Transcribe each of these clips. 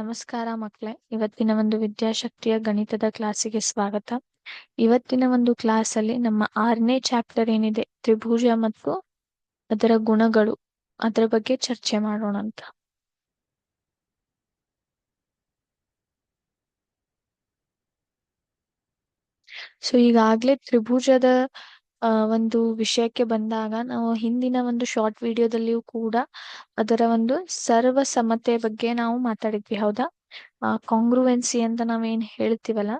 ನಮಸ್ಕಾರ ಮಕ್ಕಳೇ ಇವತ್ತಿನ ಒಂದು ವಿದ್ಯಾಶಕ್ತಿಯ ಗಣಿತದ ಕ್ಲಾಸಿಗೆ ಸ್ವಾಗತ. ಇವತ್ತಿನ ಒಂದು ಕ್ಲಾಸ್ ಅಲ್ಲಿ ನಮ್ಮ ಆರನೇ ಚಾಪ್ಟರ್ ಏನಿದೆ, ತ್ರಿಭುಜ ಮತ್ತು ಅದರ ಗುಣಗಳು, ಅದರ ಬಗ್ಗೆ ಚರ್ಚೆ ಮಾಡೋಣ ಅಂತ. ಸೊ ಈಗಾಗ್ಲೇ ತ್ರಿಭುಜದ ಒಂದು ವಿಷಯಕ್ಕೆ ಬಂದಾಗ ನಾವು ಹಿಂದಿನ ಒಂದು ಶಾರ್ಟ್ ವಿಡಿಯೋದಲ್ಲಿಯೂ ಕೂಡ ಅದರ ಒಂದು ಸರ್ವ ಸಮತೆ ಬಗ್ಗೆ ನಾವು ಮಾತಾಡಿದ್ವಿ, ಹೌದಾ? ಕಾಂಗ್ರುವೆನ್ಸಿ ಅಂತ ನಾವೇನ್ ಹೇಳ್ತೀವಲ್ಲ,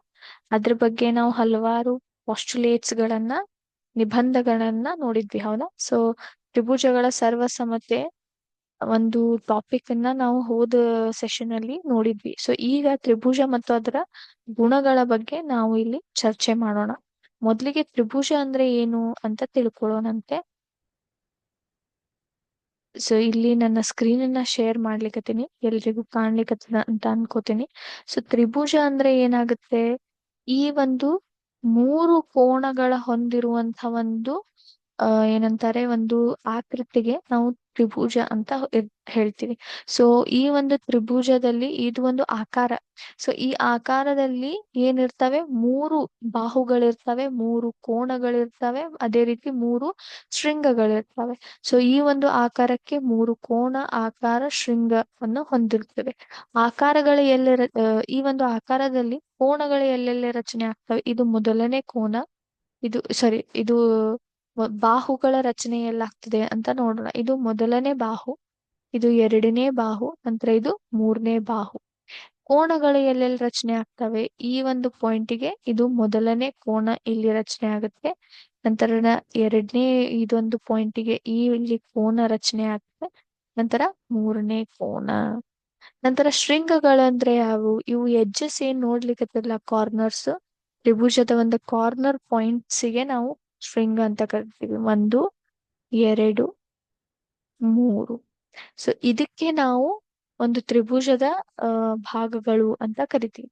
ಅದ್ರ ಬಗ್ಗೆ ನಾವು ಹಲವಾರು ಪಾಸ್ಟುಲೇಟ್ಸ್ ಗಳನ್ನ ನಿಬಂಧಗಳನ್ನ ನೋಡಿದ್ವಿ, ಹೌದಾ? ಸೊ ತ್ರಿಭುಜಗಳ ಸರ್ವ ಸಮತೆ ಒಂದು ಟಾಪಿಕ್ ಅನ್ನ ನಾವು ಹೋದ ಸೆಷನ್ ಅಲ್ಲಿ ನೋಡಿದ್ವಿ. ಸೊ ಈಗ ತ್ರಿಭುಜ ಮತ್ತು ಅದರ ಗುಣಗಳ ಬಗ್ಗೆ ನಾವು ಇಲ್ಲಿ ಚರ್ಚೆ ಮಾಡೋಣ. ಮೊದಲಿಗೆ ತ್ರಿಭುಜ ಅಂದ್ರೆ ಏನು ಅಂತ ತಿಳ್ಕೊಳ್ಳೋಣಂತೆ. ಸೊ ಇಲ್ಲಿ ನನ್ನ ಸ್ಕ್ರೀನ್ ಅನ್ನ ಶೇರ್ ಮಾಡ್ಲಿಕತ್ತೀನಿ. ಎಲ್ರಿಗೂ ಕಾಣ್ಲಿಕ್ಕೆ ಅಂತ ಅನ್ಕೋತೀನಿ. ಸೊ ತ್ರಿಭುಜ ಅಂದ್ರೆ ಏನಾಗುತ್ತೆ? ಈ ಒಂದು ಮೂರು ಕೋಣಗಳ ಹೊಂದಿರುವಂತ ಒಂದು ಆ, ಏನಂತಾರೆ ಒಂದು ಆಕೃತಿಗೆ ನಾವು ತ್ರಿಭುಜ ಅಂತ ಹೇಳ್ತೀವಿ. ಸೊ ಈ ಒಂದು ತ್ರಿಭುಜದಲ್ಲಿ ಇದು ಒಂದು ಆಕಾರ. ಸೊ ಈ ಆಕಾರದಲ್ಲಿ ಏನಿರ್ತವೆ? ಮೂರು ಬಾಹುಗಳಿರ್ತವೆ, ಮೂರು ಕೋಣಗಳಿರ್ತವೆ, ಅದೇ ರೀತಿ ಮೂರು ಶೃಂಗಗಳಿರ್ತವೆ. ಸೊ ಈ ಒಂದು ಆಕಾರಕ್ಕೆ ಮೂರು ಕೋಣ, ಆಕಾರ, ಶೃಂಗವನ್ನು ಹೊಂದಿರ್ತವೆ. ಆಕಾರಗಳು ಎಲ್ಲೆರ ಈ ಒಂದು ಆಕಾರದಲ್ಲಿ ಕೋಣಗಳು ಎಲ್ಲೆಲ್ಲಿ ರಚನೆ ಆಗ್ತವೆ? ಇದು ಮೊದಲನೇ ಕೋನ ಇದು ಸಾರಿ ಇದು ಬಾಹುಗಳ ರಚನೆ ಎಲ್ಲಾಗ್ತದೆ ಅಂತ ನೋಡೋಣ. ಇದು ಮೊದಲನೇ ಬಾಹು, ಇದು ಎರಡನೇ ಬಾಹು, ನಂತರ ಇದು ಮೂರನೇ ಬಾಹು. ಕೋಣಗಳು ಎಲ್ಲೆಲ್ಲಿ ರಚನೆ ಆಗ್ತವೆ? ಈ ಒಂದು ಪಾಯಿಂಟ್ಗೆ ಇದು ಮೊದಲನೇ ಕೋಣ ಇಲ್ಲಿ ರಚನೆ ಆಗುತ್ತೆ. ನಂತರ ಎರಡನೇ ಇದೊಂದು ಪಾಯಿಂಟ್ಗೆ ಈ ಇಲ್ಲಿ ಕೋಣ ರಚನೆ ಆಗುತ್ತೆ ನಂತರ ಮೂರನೇ ಕೋಣ. ನಂತರ ಶೃಂಗಗಳಂದ್ರೆ ಯಾವುವು ಇವು ಎಜ್ಜಸ್ ಏನ್ ನೋಡ್ಲಿಕ್ಕೆ ಕಾರ್ನರ್ಸ್ ತ್ರಿಭುಜದ ಒಂದು ಕಾರ್ನರ್ ಪಾಯಿಂಟ್ಸ್ಗೆ ನಾವು ಶೃಂಗ ಅಂತ ಕರಿತೀವಿ. ಒಂದು, ಎರಡು, ಮೂರು. ಸೊ ಇದಕ್ಕೆ ನಾವು ಒಂದು ತ್ರಿಭುಜದ ಭಾಗಗಳು ಅಂತ ಕರಿತೀವಿ.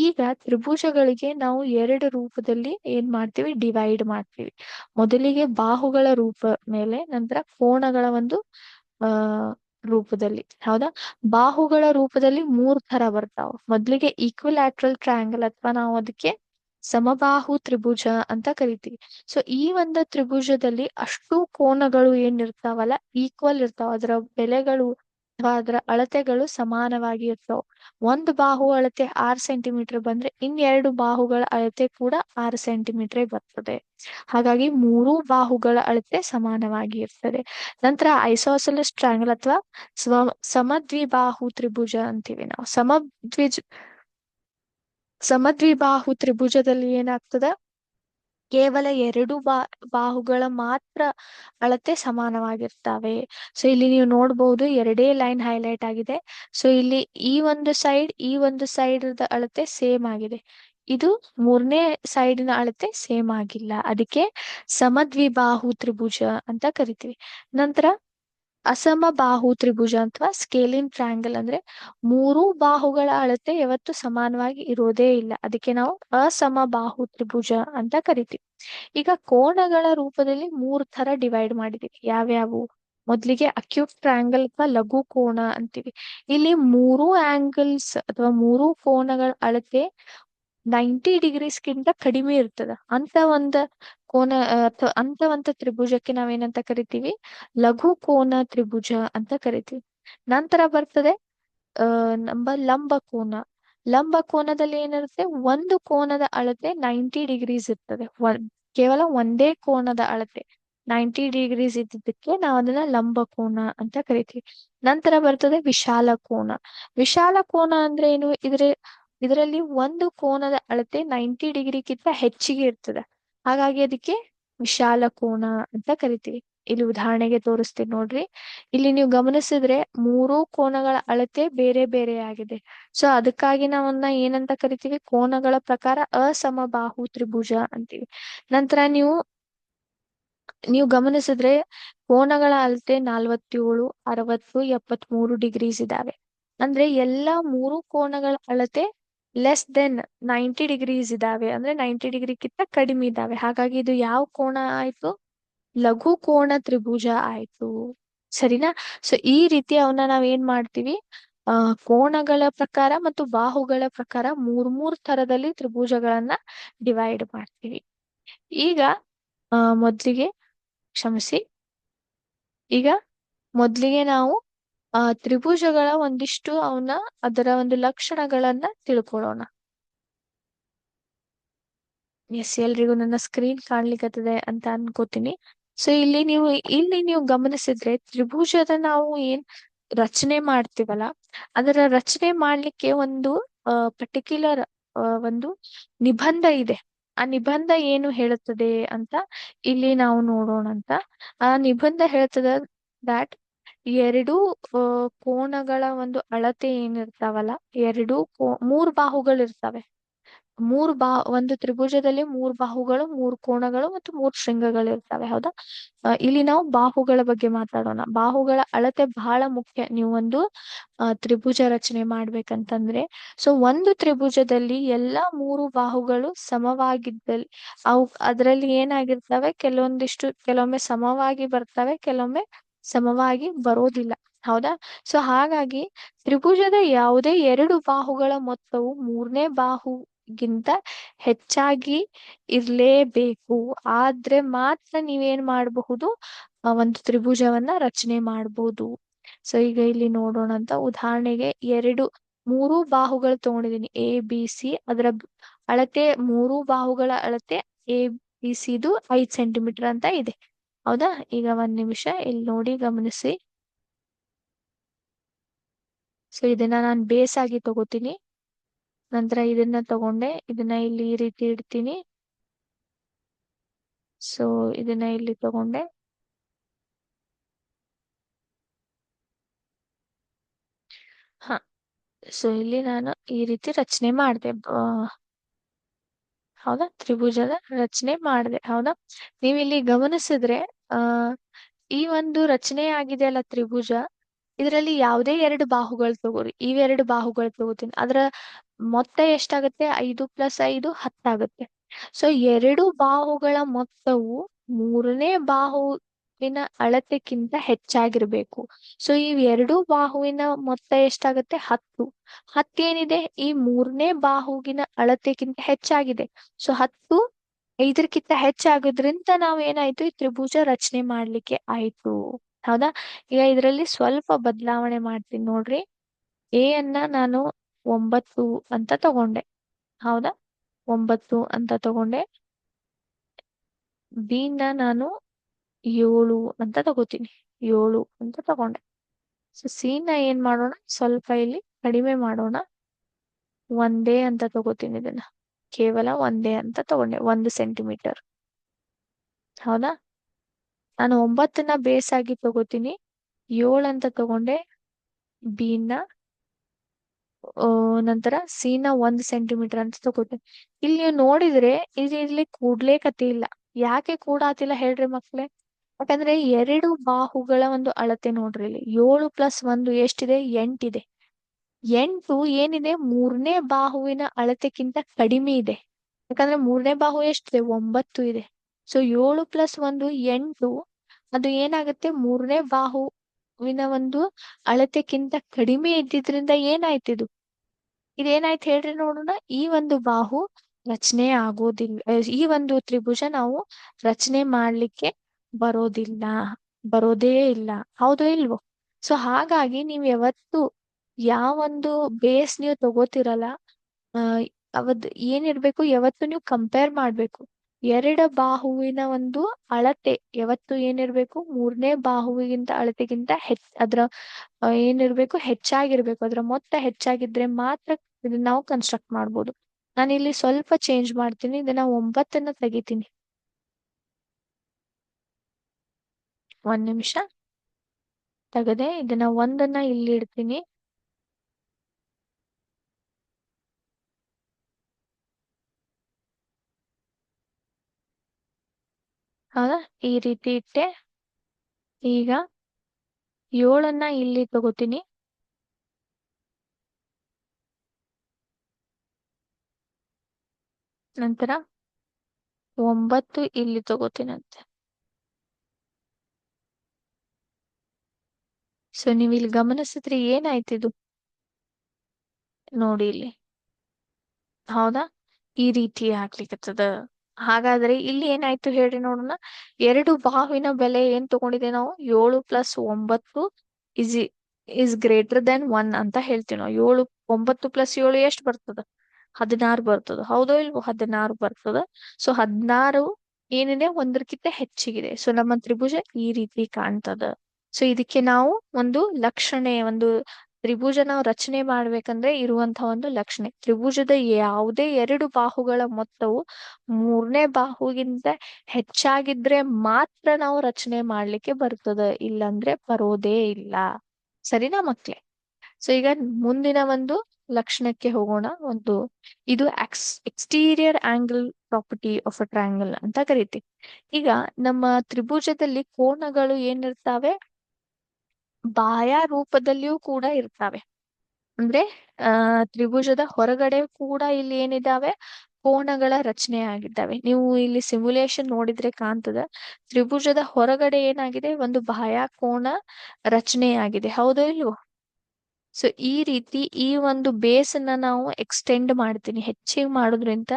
ಈಗ ತ್ರಿಭುಜಗಳಿಗೆ ನಾವು ಎರಡು ರೂಪದಲ್ಲಿ ಏನ್ ಮಾಡ್ತೀವಿ? ಡಿವೈಡ್ ಮಾಡ್ತೀವಿ. ಮೊದಲಿಗೆ ಬಾಹುಗಳ ರೂಪ ಮೇಲೆ, ನಂತರ ಕೋಣಗಳ ಒಂದು ರೂಪದಲ್ಲಿ. ಹೌದಾ? ಬಾಹುಗಳ ರೂಪದಲ್ಲಿ ಮೂರ್ ತರ ಬರ್ತಾವ. ಮೊದ್ಲಿಗೆ ಈಕ್ವಿಲ್ಯಾಟ್ರಲ್ ಟ್ರಯಾಂಗಲ್ ಅಥವಾ ನಾವು ಅದಕ್ಕೆ ಸಮಬಾಹು ತ್ರಿಭುಜ ಅಂತ ಕರಿತೀವಿ. ಸೊ ಈ ಒಂದು ತ್ರಿಭುಜದಲ್ಲಿ ಅಷ್ಟು ಕೋನಗಳು ಏನಿರ್ತಾವಲ್ಲ ಈಕ್ವಲ್ ಇರ್ತಾವ. ಅದರ ಬೆಲೆಗಳು ಅಥವಾ ಅದರ ಅಳತೆಗಳು ಸಮಾನವಾಗಿ ಇರ್ತಾವ. ಒಂದ್ ಬಾಹು ಅಳತೆ ಆರ್ ಸೆಂಟಿಮೀಟರ್ ಬಂದ್ರೆ ಇನ್ನೆರಡು ಬಾಹುಗಳ ಅಳತೆ ಕೂಡ ಆರ್ ಸೆಂಟಿಮೀಟರ್ ಬರ್ತದೆ. ಹಾಗಾಗಿ ಮೂರು ಬಾಹುಗಳ ಅಳತೆ ಸಮಾನವಾಗಿ ಇರ್ತದೆ. ನಂತರ ಐಸೋಸೆಲಸ್ ಟ್ರಯಾಂಗಲ್ ಅಥವಾ ಸ್ವ, ಸಮದ್ವಿಬಾಹು ತ್ರಿಭುಜ ಅಂತೀವಿ ನಾವು. ಸಮದ್ವಿಜ್ ಸಮದ್ವಿಬಾಹು ತ್ರಿಭುಜದಲ್ಲಿ ಏನಾಗ್ತದ? ಕೇವಲ ಎರಡು ಬಾ, ಬಾಹುಗಳ ಮಾತ್ರ ಅಳತೆ ಸಮಾನವಾಗಿರ್ತವೆ. ಸೊ ಇಲ್ಲಿ ನೀವು ನೋಡಬಹುದು ಎರಡೇ ಲೈನ್ ಹೈಲೈಟ್ ಆಗಿದೆ. ಸೊ ಇಲ್ಲಿ ಈ ಒಂದು ಸೈಡ್, ಈ ಒಂದು ಸೈಡ್ ಅಳತೆ ಸೇಮ್ ಆಗಿದೆ. ಇದು ಮೂರನೇ ಸೈಡಿನ ಅಳತೆ ಸೇಮ್ ಆಗಿಲ್ಲ. ಅದಕ್ಕೆ ಸಮದ್ವಿಬಾಹು ತ್ರಿಭುಜ ಅಂತ ಕರಿತೀವಿ. ನಂತರ ಅಸಮ ಬಾಹು ತ್ರಿಭುಜ ಅಥವಾ ಸ್ಕೇಲಿನ್ ಟ್ರಯಾಂಗಲ್ ಅಂದ್ರೆ ಮೂರು ಬಾಹುಗಳ ಅಳತೆ ಯಾವತ್ತು ಸಮಾನವಾಗಿ ಇರೋದೇ ಇಲ್ಲ. ಅದಕ್ಕೆ ನಾವು ಅಸಮ ಬಾಹು ತ್ರಿಭುಜ ಅಂತ ಕರಿತೀವಿ. ಈಗ ಕೋಣಗಳ ರೂಪದಲ್ಲಿ ಮೂರು ತರ ಡಿವೈಡ್ ಮಾಡಿದೀವಿ. ಯಾವ್ಯಾವು? ಮೊದ್ಲಿಗೆ ಅಕ್ಯೂಟ್ ಟ್ರಯಾಂಗಲ್ ಅಥವಾ ಲಘು ಕೋಣ ಅಂತೀವಿ. ಇಲ್ಲಿ ಮೂರು ಆಂಗಲ್ಸ್ ಅಥವಾ ಮೂರು ಕೋಣಗಳ ಅಳತೆ ನೈಂಟಿ ಡಿಗ್ರೀಸ್ಗಿಂತ ಕಡಿಮೆ ಇರ್ತದ. ಅಂತ ಒಂದ ಕೋನ ಅಥವಾ ಅಂತ ಒಂದು ತ್ರಿಭುಜಕ್ಕೆ ನಾವೇನಂತ ಕರಿತೀವಿ? ಲಘು ಕೋನ ತ್ರಿಭುಜ ಅಂತ ಕರಿತೀವಿ. ನಂತರ ಬರ್ತದೆ ನಮ್ಮ ಲಂಬ ಕೋನ. ಲಂಬ ಕೋನದಲ್ಲಿ ಏನಿರುತ್ತೆ? ಒಂದು ಕೋನದ ಅಳತೆ ನೈಂಟಿ ಡಿಗ್ರೀಸ್ ಇರ್ತದೆ. ಕೇವಲ ಒಂದೇ ಕೋನದ ಅಳತೆ ನೈಂಟಿ ಡಿಗ್ರೀಸ್ ಇದ್ದಿದ್ದಕ್ಕೆ ನಾವು ಅದನ್ನ ಲಂಬ ಕೋನ ಅಂತ ಕರಿತೀವಿ. ನಂತರ ಬರ್ತದೆ ವಿಶಾಲ ಕೋನ. ವಿಶಾಲ ಕೋನ ಅಂದ್ರೆ ಏನು? ಇದ್ರ, ಇದರಲ್ಲಿ ಒಂದು ಕೋನದ ಅಳತೆ ನೈಂಟಿ ಡಿಗ್ರಿಗಿಂತ ಹೆಚ್ಚಿಗೆ ಇರ್ತದೆ. ಹಾಗಾಗಿ ಅದಕ್ಕೆ ವಿಶಾಲ ಕೋನ ಅಂತ ಕರಿತೀವಿ. ಇಲ್ಲಿ ಉದಾಹರಣೆಗೆ ತೋರಿಸ್ತೀನಿ ನೋಡ್ರಿ. ಇಲ್ಲಿ ನೀವು ಗಮನಿಸಿದ್ರೆ ಮೂರು ಕೋನಗಳ ಅಳತೆ ಬೇರೆ ಬೇರೆ ಆಗಿದೆ. ಸೊ ಅದಕ್ಕಾಗಿ ನಾವನ್ನ ಏನಂತ ಕರಿತೀವಿ? ಕೋನಗಳ ಪ್ರಕಾರ ಅಸಮಬಾಹು ತ್ರಿಭುಜ ಅಂತೀವಿ. ನಂತರ ನೀವು ನೀವು ಗಮನಿಸಿದ್ರೆ ಕೋನಗಳ ಅಳತೆ ನಾಲ್ವತ್ತೇಳು, ಅರವತ್ತು, ಎಪ್ಪತ್ಮೂರು ಡಿಗ್ರೀಸ್ ಇದಾವೆ. ಅಂದ್ರೆ ಎಲ್ಲಾ ಮೂರು ಕೋನಗಳ ಅಳತೆ ಲೆಸ್ ದೆನ್ ನೈಂಟಿ ಡಿಗ್ರೀಸ್ ಇದಾವೆ ಅಂದ್ರೆ ನೈಂಟಿ ಡಿಗ್ರಿಗಿಂತ ಕಡಿಮೆ ಇದಾವೆ. ಹಾಗಾಗಿ ಇದು ಯಾವ ಕೋಣ ಆಯ್ತು? ಲಘು ಕೋಣ ತ್ರಿಭುಜ ಆಯ್ತು. ಸರಿನಾ? ಸೊ ಈ ರೀತಿ ಅವನ್ನ ನಾವ್ ಏನ್ ಮಾಡ್ತೀವಿ? ಆ, ಕೋಣಗಳ ಪ್ರಕಾರ ಮತ್ತು ಬಾಹುಗಳ ಪ್ರಕಾರ ಮೂರ್ ಮೂರ್ ತರದಲ್ಲಿ ತ್ರಿಭುಜಗಳನ್ನ ಡಿವೈಡ್ ಮಾಡ್ತೀವಿ. ಈಗ ಮೊದ್ಲಿಗೆ ಕ್ಷಮಿಸಿ. ಈಗ ಮೊದ್ಲಿಗೆ ನಾವು ಆ ತ್ರಿಭುಜಗಳ ಒಂದಿಷ್ಟು ಅವನ ಅದರ ಒಂದು ಲಕ್ಷಣಗಳನ್ನ ತಿಳ್ಕೊಳ್ಳೋಣ. ಎಸ್ ಎಲ್ರಿಗೂ ನನ್ನ ಸ್ಕ್ರೀನ್ ಕಾಣ್ಲಿಕ್ಕತ್ತದೆ ಅಂತ ಅನ್ಕೋತೀನಿ. ಸೊ ಇಲ್ಲಿ ನೀವು ಇಲ್ಲಿ ನೀವು ಗಮನಿಸಿದ್ರೆ ತ್ರಿಭುಜದ ನಾವು ಏನ್ ರಚನೆ ಮಾಡ್ತೀವಲ್ಲ, ಅದರ ರಚನೆ ಮಾಡ್ಲಿಕ್ಕೆ ಒಂದು ಪರ್ಟಿಕ್ಯುಲರ್ ಒಂದು ನಿಬಂಧ ಇದೆ. ಆ ನಿಬಂಧ ಏನು ಹೇಳುತ್ತದೆ ಅಂತ ಇಲ್ಲಿ ನಾವು ನೋಡೋಣ ಅಂತ ಆ ನಿಬಂಧ ಹೇಳ್ತದ ದಾಟ್ ಎರಡು ಅಹ್ ಕೋನಗಳ ಒಂದು ಅಳತೆ ಏನಿರ್ತಾವಲ್ಲ, ಎರಡು ಕೋ, ಮೂರ್ ಬಾಹುಗಳು ಇರ್ತವೆ ಮೂರ್ ಬಾ, ಒಂದು ತ್ರಿಭುಜದಲ್ಲಿ ಮೂರ್ ಬಾಹುಗಳು, ಮೂರ್ ಕೋನಗಳು ಮತ್ತು ಮೂರ್ ಶೃಂಗಗಳು ಇರ್ತಾವೆ ಹೌದಾ ಇಲ್ಲಿ ನಾವು ಬಾಹುಗಳ ಬಗ್ಗೆ ಮಾತಾಡೋಣ. ಬಾಹುಗಳ ಅಳತೆ ಬಹಳ ಮುಖ್ಯ. ನೀವು ಒಂದು ತ್ರಿಭುಜ ರಚನೆ ಮಾಡ್ಬೇಕಂತಂದ್ರೆ, ಸೊ ಒಂದು ತ್ರಿಭುಜದಲ್ಲಿ ಎಲ್ಲಾ ಮೂರು ಬಾಹುಗಳು ಸಮವಾಗಿದ್ದಲ್ಲಿ, ಅವು, ಅದರಲ್ಲಿ ಏನಾಗಿರ್ತವೆ? ಕೆಲವೊಂದಿಷ್ಟು, ಕೆಲವೊಮ್ಮೆ ಸಮವಾಗಿ ಬರ್ತವೆ, ಕೆಲವೊಮ್ಮೆ ಸಮವಾಗಿ ಬರೋದಿಲ್ಲ. ಹೌದಾ? ಸೊ ಹಾಗಾಗಿ ತ್ರಿಭುಜದ ಯಾವುದೇ ಎರಡು ಬಾಹುಗಳ ಮೊತ್ತವು ಮೂರನೇ ಬಾಹುಗಿಂತ ಹೆಚ್ಚಾಗಿ ಇರ್ಲೇಬೇಕು. ಆದ್ರೆ ಮಾತ್ರ ನೀವೇನ್ ಮಾಡಬಹುದು? ಒಂದು ತ್ರಿಭುಜವನ್ನ ರಚನೆ ಮಾಡಬಹುದು ಸೊ ಈಗ ಇಲ್ಲಿ ನೋಡೋಣ ಅಂತ ಉದಾಹರಣೆಗೆ ಎರಡು, ಮೂರು ಬಾಹುಗಳು ತಗೊಂಡಿದೀನಿ ಎ ಬಿ ಸಿ ಅದರ ಅಳತೆ, ಮೂರು ಬಾಹುಗಳ ಅಳತೆ ಎ ಬಿ ಸಿ ದು ಐದ್ ಸೆಂಟಿಮೀಟರ್ ಅಂತ ಇದೆ. ಹೌದಾ? ಈಗ ಒಂದ್ ನಿಮಿಷ ಇಲ್ಲಿ ನೋಡಿ ಗಮನಿಸಿ. ಸೊ ಇದನ್ನ ನಾನು ಬೇಸ್ ಆಗಿ ತಗೋತೀನಿ. ನಂತರ ಇದನ್ನ ತಗೊಂಡೆ, ಇದನ್ನ ಇಲ್ಲಿ ಈ ರೀತಿ ಇಡ್ತೀನಿ. ಸೊ ಇದನ್ನ ಇಲ್ಲಿ ತಗೊಂಡೆ. ಹ. ಸೊ ಇಲ್ಲಿ ನಾನು ಈ ರೀತಿ ರಚನೆ ಮಾಡಿದೆ. ಹೌದಾ? ತ್ರಿಭುಜದ ರಚನೆ ಮಾಡಿದೆ. ಹೌದಾ? ನೀವು ಇಲ್ಲಿ ಗಮನಿಸಿದ್ರೆ, ಆ, ಈ ಒಂದು ರಚನೆ ಆಗಿದೆ ಅಲ್ಲ ತ್ರಿಭುಜ, ಇದರಲ್ಲಿ ಯಾವುದೇ ಎರಡು ಬಾಹುಗಳು ತಗೋರಿ. ಇವೆರಡು ಬಾಹುಗಳು ತಗೋತೀನಿ. ಅದರ ಮೊತ್ತ ಎಷ್ಟಾಗುತ್ತೆ? ಐದು ಪ್ಲಸ್ ಐದು ಹತ್ತಾಗುತ್ತೆ. ಸೊ, ಎರಡು ಬಾಹುಗಳ ಮೊತ್ತವು ಮೂರನೇ ಬಾಹುವಿನ ಅಳತೆಕ್ಕಿಂತ ಹೆಚ್ಚಾಗಿರ್ಬೇಕು. ಸೊ ಈ ಎರಡು ಬಾಹುವಿನ ಮೊತ್ತ ಎಷ್ಟಾಗತ್ತೆ? ಹತ್ತು. ಹತ್ತೇನಿದೆ? ಈ ಮೂರನೇ ಬಾಹುವಿನ ಅಳತೆಗಿಂತ ಹೆಚ್ಚಾಗಿದೆ. ಸೊ ಹತ್ತು ಐದಕ್ಕಿಂತ ಹೆಚ್ಚಾಗೋದ್ರಿಂದ ನಾವ್ ಏನಾಯ್ತು ಈ ತ್ರಿಭುಜ ರಚನೆ ಮಾಡ್ಲಿಕ್ಕೆ ಆಯ್ತು. ಹೌದಾ? ಈಗ ಇದರಲ್ಲಿ ಸ್ವಲ್ಪ ಬದಲಾವಣೆ ಮಾಡ್ತೀನಿ ನೋಡ್ರಿ. ಎ ಅನ್ನ ನಾನು ಒಂಬತ್ತು ಅಂತ ತಗೊಂಡೆ. ಹೌದಾ? ಒಂಬತ್ತು ಅಂತ ತಗೊಂಡೆ. ಬಿ ನಾನು ಏಳು ಅಂತ ತಗೋತೀನಿ. ಏಳು ಅಂತ ತಗೊಂಡೆ. ಸೊ ಸೀನ ಏನ್ ಮಾಡೋಣ? ಸ್ವಲ್ಪ ಇಲ್ಲಿ ಕಡಿಮೆ ಮಾಡೋಣ. ಒಂದೇ ಅಂತ ತಗೋತೀನಿ ಇದನ್ನ. ಕೇವಲ ಒಂದೇ ಅಂತ ತಗೊಂಡೆ. ಒಂದು ಸೆಂಟಿಮೀಟರ್. ಹೌದಾ? ನಾನು ಒಂಬತ್ತನ್ನ ಬೇಸ್ ಆಗಿ ತಗೋತೀನಿ. ಏಳು ಅಂತ ತಗೊಂಡೆ. ಬೀನ ನಂತರ ಸೀನ ಒಂದ್ ಸೆಂಟಿಮೀಟರ್ ಅಂತ ತಗೋತೀನಿ. ಇಲ್ಲಿ ನೀವು ನೋಡಿದ್ರೆ ಇಲ್ಲಿ ಇಲ್ಲಿ ಕಥೆ ಇಲ್ಲ. ಯಾಕೆ ಕೂಡಾತಿಲ್ಲ ಹೇಳ್ರಿ ಮಕ್ಳೇ? ಯಾಕಂದ್ರೆ ಎರಡು ಬಾಹುಗಳ ಒಂದು ಅಳತೆ ನೋಡ್ರಿ ಇಲ್ಲಿ. ಏಳು ಪ್ಲಸ್ ಒಂದು ಎಷ್ಟಿದೆ? ಎಂಟಿದೆ. ಎಂಟು ಏನಿದೆ? ಮೂರನೇ ಬಾಹುವಿನ ಅಳತೆಕ್ಕಿಂತ ಕಡಿಮೆ ಇದೆ. ಯಾಕಂದ್ರೆ ಮೂರನೇ ಬಾಹು ಎಷ್ಟಿದೆ? ಒಂಬತ್ತು ಇದೆ. ಸೊ ಏಳು ಪ್ಲಸ್ ಒಂದು ಎಂಟು, ಅದು ಏನಾಗುತ್ತೆ? ಮೂರನೇ ಬಾಹುವಿನ ಒಂದು ಅಳತೆಕ್ಕಿಂತ ಕಡಿಮೆ ಇದ್ದಿದ್ರಿಂದ ಏನಾಯ್ತಿದು? ಇದೇನಾಯ್ತು ಹೇಳ್ರಿ ನೋಡೋಣ. ಈ ಒಂದು ಬಾಹು ರಚನೆ ಆಗೋದಿಲ್ಲ ಈ ಒಂದು ತ್ರಿಭುಜ ನಾವು ರಚನೆ ಮಾಡ್ಲಿಕ್ಕೆ ಬರೋದಿಲ್ಲ, ಬರೋದೇ ಇಲ್ಲ. ಹೌದೋ ಇಲ್ವೋ? ಸೊ ಹಾಗಾಗಿ ನೀವ್ ಯಾವತ್ತು ಯಾವೊಂದು ಬೇಸ್ ನೀವು ತಗೋತಿರಲ್ಲ ಅವದ್ ಏನಿರ್ಬೇಕು ಯಾವತ್ತು ನೀವು ಕಂಪೇರ್ ಮಾಡ್ಬೇಕು. ಎರಡ ಬಾಹುವಿನ ಒಂದು ಅಳತೆ ಯಾವತ್ತು ಏನಿರ್ಬೇಕು ಮೂರನೇ ಬಾಹುವಿಗಿಂತ ಅಳತೆಗಿಂತ ಹೆಚ್, ಅದ್ರ ಏನಿರ್ಬೇಕು ಹೆಚ್ಚಾಗಿರ್ಬೇಕು. ಅದ್ರ ಮೊತ್ತ ಹೆಚ್ಚಾಗಿದ್ರೆ ಮಾತ್ರ ಇದನ್ನ ನಾವು ಕನ್ಸ್ಟ್ರಕ್ಟ್ ಮಾಡ್ಬೋದು. ನಾನು ಇಲ್ಲಿ ಸ್ವಲ್ಪ ಚೇಂಜ್ ಮಾಡ್ತೀನಿ, ಇದನ್ನ ಒಂಬತ್ತನ್ನ ತೆಗಿತೀನಿ. ಒಂದ್ ನಿಮಿಷ. ತೆಗದೆ, ಇದನ್ನ ಒಂದನ್ನ ಇಲ್ಲಿ ಇಡ್ತೀನಿ. ಹೌದಾ? ಈ ರೀತಿ ಇಟ್ಟೆ. ಈಗ ಏಳನ್ನ ಇಲ್ಲಿ ತಗೋತೀನಿ. ನಂತರ ಒಂಬತ್ತು ಇಲ್ಲಿ ತಗೋತೀನಂತೆ. ಸೊ ನೀವು ಇಲ್ಲಿ ಗಮನಿಸಿದ್ರೆ ಏನಾಯ್ತಿದು ನೋಡಿ ಇಲ್ಲಿ. ಹೌದಾ? ಈ ರೀತಿ ಆಗ್ಲಿಕತ್ತದ. ಹಾಗಾದ್ರೆ ಇಲ್ಲಿ ಏನಾಯ್ತು ಹೇಳಿ ನೋಡೋಣ. ಎರಡು ಬಾಹುವಿನ ಬೆಲೆ ಏನ್ ತಗೊಂಡಿದೆ ನಾವು? ಏಳು ಪ್ಲಸ್ ಒಂಬತ್ತು is is greater than one ಅಂತ ಹೇಳ್ತೀವಿ ನಾವು. ಏಳು, ಒಂಬತ್ತು ಪ್ಲಸ್ ಏಳು ಎಷ್ಟು ಬರ್ತದ? ಹದಿನಾರು ಬರ್ತದ. ಹೌದೋ ಇಲ್ವೋ? ಹದಿನಾರು ಬರ್ತದ. ಸೊ, ಹದಿನಾರು ಏನಿದೆ? ಒಂದರಕ್ಕಿಂತ ಹೆಚ್ಚಿಗಿದೆ. ಸೊ, ನಮ್ಮ ತ್ರಿಭುಜ ಈ ರೀತಿ ಕಾಣ್ತದ. ಸೊ ಇದಕ್ಕೆ ನಾವು ಒಂದು ಲಕ್ಷಣೆ, ಒಂದು ತ್ರಿಭುಜ ನಾವು ರಚನೆ ಮಾಡ್ಬೇಕಂದ್ರೆ ಇರುವಂತಹ ಒಂದು ಲಕ್ಷಣೆ. ತ್ರಿಭುಜದ ಯಾವುದೇ ಎರಡು ಬಾಹುಗಳ ಮೊತ್ತವು ಮೂರನೇ ಬಾಹುಗಿಂತ ಹೆಚ್ಚಾಗಿದ್ರೆ ಮಾತ್ರ ನಾವು ರಚನೆ ಮಾಡ್ಲಿಕ್ಕೆ ಬರ್ತದ, ಇಲ್ಲಂದ್ರೆ ಬರೋದೇ ಇಲ್ಲ. ಸರಿನಾ ಮಕ್ಳೆ? ಸೊ ಈಗ ಮುಂದಿನ ಒಂದು ಲಕ್ಷಣಕ್ಕೆ ಹೋಗೋಣ. ಒಂದು, ಇದು ex exterior angle property of a triangle ಅಂತ ಕರಿತೀವಿ. ಈಗ ನಮ್ಮ ತ್ರಿಭುಜದಲ್ಲಿ ಕೋನಗಳು ಏನಿರ್ತಾವೆ? ಬಾಹ್ಯ ರೂಪದಲ್ಲಿಯೂ ಕೂಡ ಇರ್ತಾವೆ. ಅಂದ್ರೆ, ಆ, ತ್ರಿಭುಜದ ಹೊರಗಡೆ ಕೂಡ ಇಲ್ಲಿ ಏನಿದಾವೆ ಕೋನಗಳ ರಚನೆ ಆಗಿದ್ದಾವೆ. ನೀವು ಇಲ್ಲಿ ಸಿಮ್ಯುಲೇಷನ್ ನೋಡಿದ್ರೆ ಕಾಣ್ತದ. ತ್ರಿಭುಜದ ಹೊರಗಡೆ ಏನಾಗಿದೆ? ಒಂದು ಬಾಹ್ಯ ಕೋನ ರಚನೆ ಆಗಿದೆ. ಹೌದೋ ಇಲ್ವೋ? ಸೊ ಈ ರೀತಿ ಈ ಒಂದು ಬೇಸ್ ಅನ್ನ ನಾವು ಎಕ್ಸ್ಟೆಂಡ್ ಮಾಡ್ತೀನಿ. ಹೆಚ್ಚಿಗೆ ಮಾಡೋದ್ರಿಂದ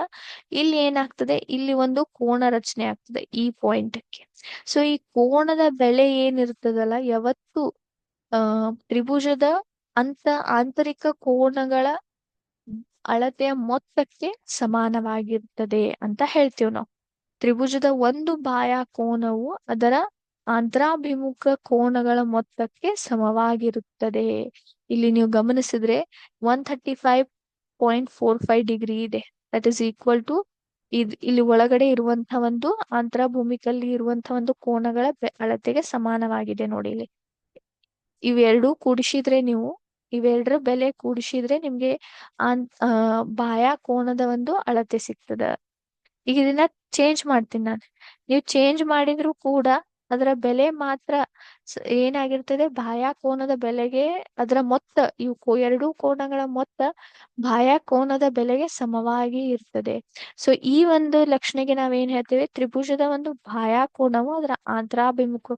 ಇಲ್ಲಿ ಏನಾಗ್ತದೆ? ಇಲ್ಲಿ ಒಂದು ಕೋಣ ರಚನೆ ಆಗ್ತದೆ ಈ ಪಾಯಿಂಟ್ಗೆ ಸೊ ಈ ಕೋಣದ ಬೆಲೆ ಏನಿರ್ತದಲ್ಲ? ಯಾವತ್ತು ತ್ರಿಭುಜದ ಅಂತ ಆಂತರಿಕ ಕೋನಗಳ ಅಳತೆಯ ಮೊತ್ತಕ್ಕೆ ಸಮಾನವಾಗಿರ್ತದೆ ಅಂತ ಹೇಳ್ತೀವಿ ನಾವು. ತ್ರಿಭುಜದ ಒಂದು ಬಾಯ ಕೋನವು ಅದರ ಆಂತರಾಭಿಮುಖ ಕೋನಗಳ ಮೊತ್ತಕ್ಕೆ ಸಮವಾಗಿರುತ್ತದೆ. ಇಲ್ಲಿ ನೀವು ಗಮನಿಸಿದ್ರೆ one thirty five point four five degree ಇದೆ. ದಟ್ ಇಸ್ ಈಕ್ವಲ್ ಟು ಇದ್, ಇಲ್ಲಿ ಒಳಗಡೆ ಇರುವಂತಹ ಒಂದು ಆಂತರಭೂಮಿಕಲ್ಲಿ ಇರುವಂತಹ ಒಂದು ಕೋನಗಳ ಅಳತೆಗೆ ಸಮಾನವಾಗಿದೆ ನೋಡಿ ಇಲ್ಲಿ. ಇವೆರಡು ಕೂಡಿಸಿದ್ರೆ ನೀವು, ಇವೆರಡರ ಬೆಲೆ ಕೂಡಿಸಿದ್ರೆ ನಿಮ್ಗೆ ಆನ್, ಆ ಕೋಣದ ಒಂದು ಅಳತೆ ಸಿಗ್ತದ. ಈಗ ಇದನ್ನ ಚೇಂಜ್ ಮಾಡ್ತೀನಿ ನಾನು. ನೀವು ಚೇಂಜ್ ಮಾಡಿದ್ರು ಕೂಡ ಅದರ ಬೆಲೆ ಮಾತ್ರ ಏನಾಗಿರ್ತದೆ? ಬಾಯಾ ಕೋನದ ಬೆಲೆಗೆ ಅದರ ಮೊತ್ತ, ಇವು ಎರಡೂ ಕೋನಗಳ ಮೊತ್ತ ಬಾಯಾ ಕೋನದ ಬೆಲೆಗೆ ಸಮವಾಗಿ ಇರ್ತದೆ. ಸೊ ಈ ಒಂದು ಲಕ್ಷಣೆಗೆ ನಾವೇನ್ ಹೇಳ್ತೇವೆ? ತ್ರಿಭುಜದ ಒಂದು ಬಾಯಾ ಕೋನವು ಅದರ ಆಂತರಾಭಿಮುಖ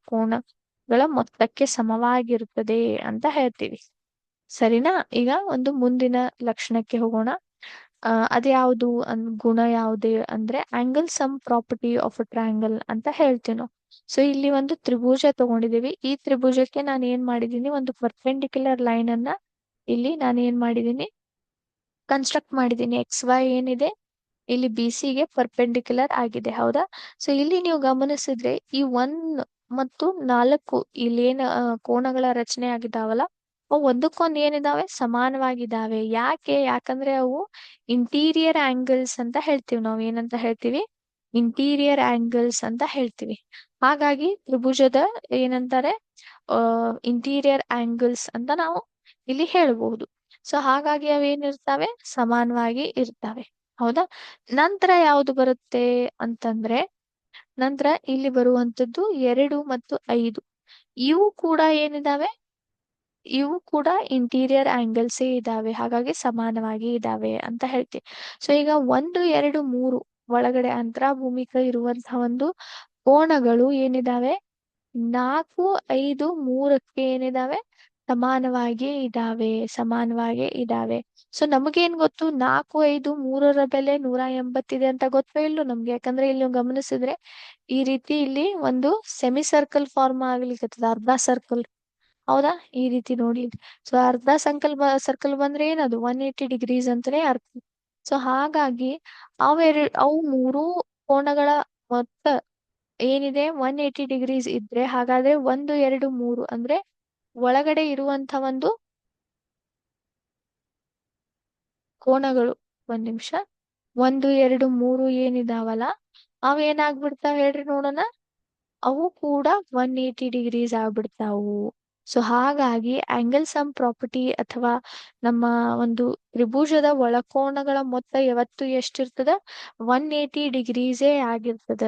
ಕೋನಗಳ ಮೊತ್ತಕ್ಕೆ ಸಮವಾಗಿರುತ್ತದೆ ಅಂತ ಹೇಳ್ತೀವಿ. ಸರಿನಾ? ಈಗ ಒಂದು ಮುಂದಿನ ಲಕ್ಷಣಕ್ಕೆ ಹೋಗೋಣ. ಅಹ್ ಅದ್ಯಾವುದು ಅನ್, ಗುಣ ಯಾವುದೇ ಅಂದ್ರೆ angle sum property of a triangle ಅಂತ ಹೇಳ್ತೀವಿ ನಾವು ಸೊ ಇಲ್ಲಿ ಒಂದು ತ್ರಿಭುಜ ತಗೊಂಡಿದೀವಿ ಈ ತ್ರಿಭುಜಕ್ಕೆ ನಾನು ಏನ್ ಮಾಡಿದೀನಿ ಒಂದು ಪರ್ಪೆಂಡಿಕ್ಯುಲರ್ ಲೈನ್ ಅನ್ನ ಇಲ್ಲಿ ನಾನು ಏನ್ ಮಾಡಿದೀನಿ ಕನ್ಸ್ಟ್ರಕ್ಟ್ ಮಾಡಿದೀನಿ ಎಕ್ಸ್ ವೈ ಏನಿದೆ? ಇಲ್ಲಿ ಬಿ ಗೆ ಪರ್ಪೆಂಡಿಕ್ಯುಲರ್ ಆಗಿದೆ. ಹೌದಾ? ಸೊ ಇಲ್ಲಿ ನೀವು ಗಮನಿಸಿದ್ರೆ ಈ ಒನ್ ಮತ್ತು ನಾಲ್ಕು ಇಲ್ಲಿ ಕೋಣಗಳ ರಚನೆ ಆಗಿದಾವಲ್ಲ ಅವು ಒಂದಕ್ಕೊಂದು ಏನಿದಾವೆ? ಸಮಾನವಾಗಿದ್ದಾವೆ. ಯಾಕೆ? ಯಾಕಂದ್ರೆ ಅವು ಇಂಟೀರಿಯರ್ ಆಂಗಲ್ಸ್ ಅಂತ ಹೇಳ್ತೀವಿ ನಾವು. ಏನಂತ ಹೇಳ್ತೀವಿ? ಇಂಟೀರಿಯರ್ ಆಂಗಲ್ಸ್ ಅಂತ ಹೇಳ್ತೀವಿ. ಹಾಗಾಗಿ ತ್ರಿಭುಜದ ಏನಂತಾರೆ? ಅಹ್ ಇಂಟೀರಿಯರ್ ಆಂಗಲ್ಸ್ ಅಂತ ನಾವು ಇಲ್ಲಿ ಹೇಳಬಹುದು. ಸೊ ಹಾಗಾಗಿ ಅವೇನಿರ್ತಾವೆ ಸಮಾನವಾಗಿ ಇರ್ತಾವೆ. ಹೌದಾ? ನಂತರ ಯಾವುದು ಬರುತ್ತೆ ಅಂತಂದ್ರೆ ನಂತರ ಇಲ್ಲಿ ಬರುವಂತದ್ದು ಎರಡು ಮತ್ತು ಐದು. ಇವು ಕೂಡ ಏನಿದಾವೆ? ಇವು ಕೂಡ ಇಂಟೀರಿಯರ್ ಆಂಗಲ್ಸ್ ಇದಾವೆ. ಹಾಗಾಗಿ ಸಮಾನವಾಗಿ ಇದಾವೆ ಅಂತ ಹೇಳ್ತೀವಿ. ಸೊ ಈಗ ಒಂದು, ಎರಡು, ಮೂರು ಒಳಗಡೆ ಅಂತರಾಭೂಮಿಕ ಇರುವಂತಹ ಒಂದು ಕೋಣಗಳು ಏನಿದಾವೆ? ನಾಲ್ಕು, ಐದು, ಮೂರಕ್ಕೆ ಏನಿದಾವೆ? ಸಮಾನವಾಗಿ ಇದಾವೆ ಸಮಾನವಾಗಿ ಇದಾವೆ. ಸೊ ನಮಗೇನ್ ಗೊತ್ತು? ನಾಲ್ಕು, ಐದು, ಮೂರರ ಬೆಲೆ ನೂರ ಎಂಬತ್ತಿದೆ ಅಂತ ಗೊತ್ತೇ ಇಲ್ಲೋ ನಮ್ಗೆ? ಯಾಕಂದ್ರೆ ಇಲ್ಲಿ ಗಮನಿಸಿದ್ರೆ ಈ ರೀತಿ ಇಲ್ಲಿ ಒಂದು ಸೆಮಿ ಸರ್ಕಲ್ ಫಾರ್ಮ್ ಆಗ್ಲಿಕ್ಕೆ ಅರ್ಧ ಸರ್ಕಲ್ ಹೌದಾ? ಈ ರೀತಿ ನೋಡಿ. ಸೊ ಅರ್ಧ ಸಂಕಲ್ ಸರ್ಕಲ್ ಬಂದ್ರೆ ಏನದು? ಒನ್ ಏಟಿ ಡಿಗ್ರೀಸ್ ಅಂತಾನೆ ಅರ್ಥ. ಸೊ ಹಾಗಾಗಿ ಅವೆರ ಅವು ಮೂರು ಕೋಣಗಳ ಮೊತ್ತ ಏನಿದೆ? ಒನ್ ಏಟಿ ಡಿಗ್ರೀಸ್ ಇದ್ರೆ, ಹಾಗಾದ್ರೆ ಒಂದು, ಎರಡು, ಮೂರು ಅಂದ್ರೆ ಒಳಗಡೆ ಇರುವಂತ ಒಂದು ಕೋಣಗಳು ಒಂದ್ ನಿಮಿಷ. ಒಂದು, ಎರಡು, ಮೂರು ಏನಿದಾವಲ್ಲ, ಅವ್ ಏನಾಗ್ಬಿಡ್ತಾವ ಹೇಳ್ರಿ ನೋಡೋಣ. ಅವು ಕೂಡ ಒನ್ ಏಟಿ ಡಿಗ್ರೀಸ್ ಆಗ್ಬಿಡ್ತಾವು. ಸೊ ಹಾಗಾಗಿ ಆಂಗಲ್ ಸಮ್ ಪ್ರಾಪರ್ಟಿ ಅಥವಾ ನಮ್ಮ ಒಂದು ತ್ರಿಭುಜದ ಒಳಕೋಣಗಳ ಮೊತ್ತ ಯಾವತ್ತು ಎಷ್ಟಿರ್ತದ? ಒನ್ ಏಟಿ ಡಿಗ್ರೀಸೇ ಆಗಿರ್ತದ.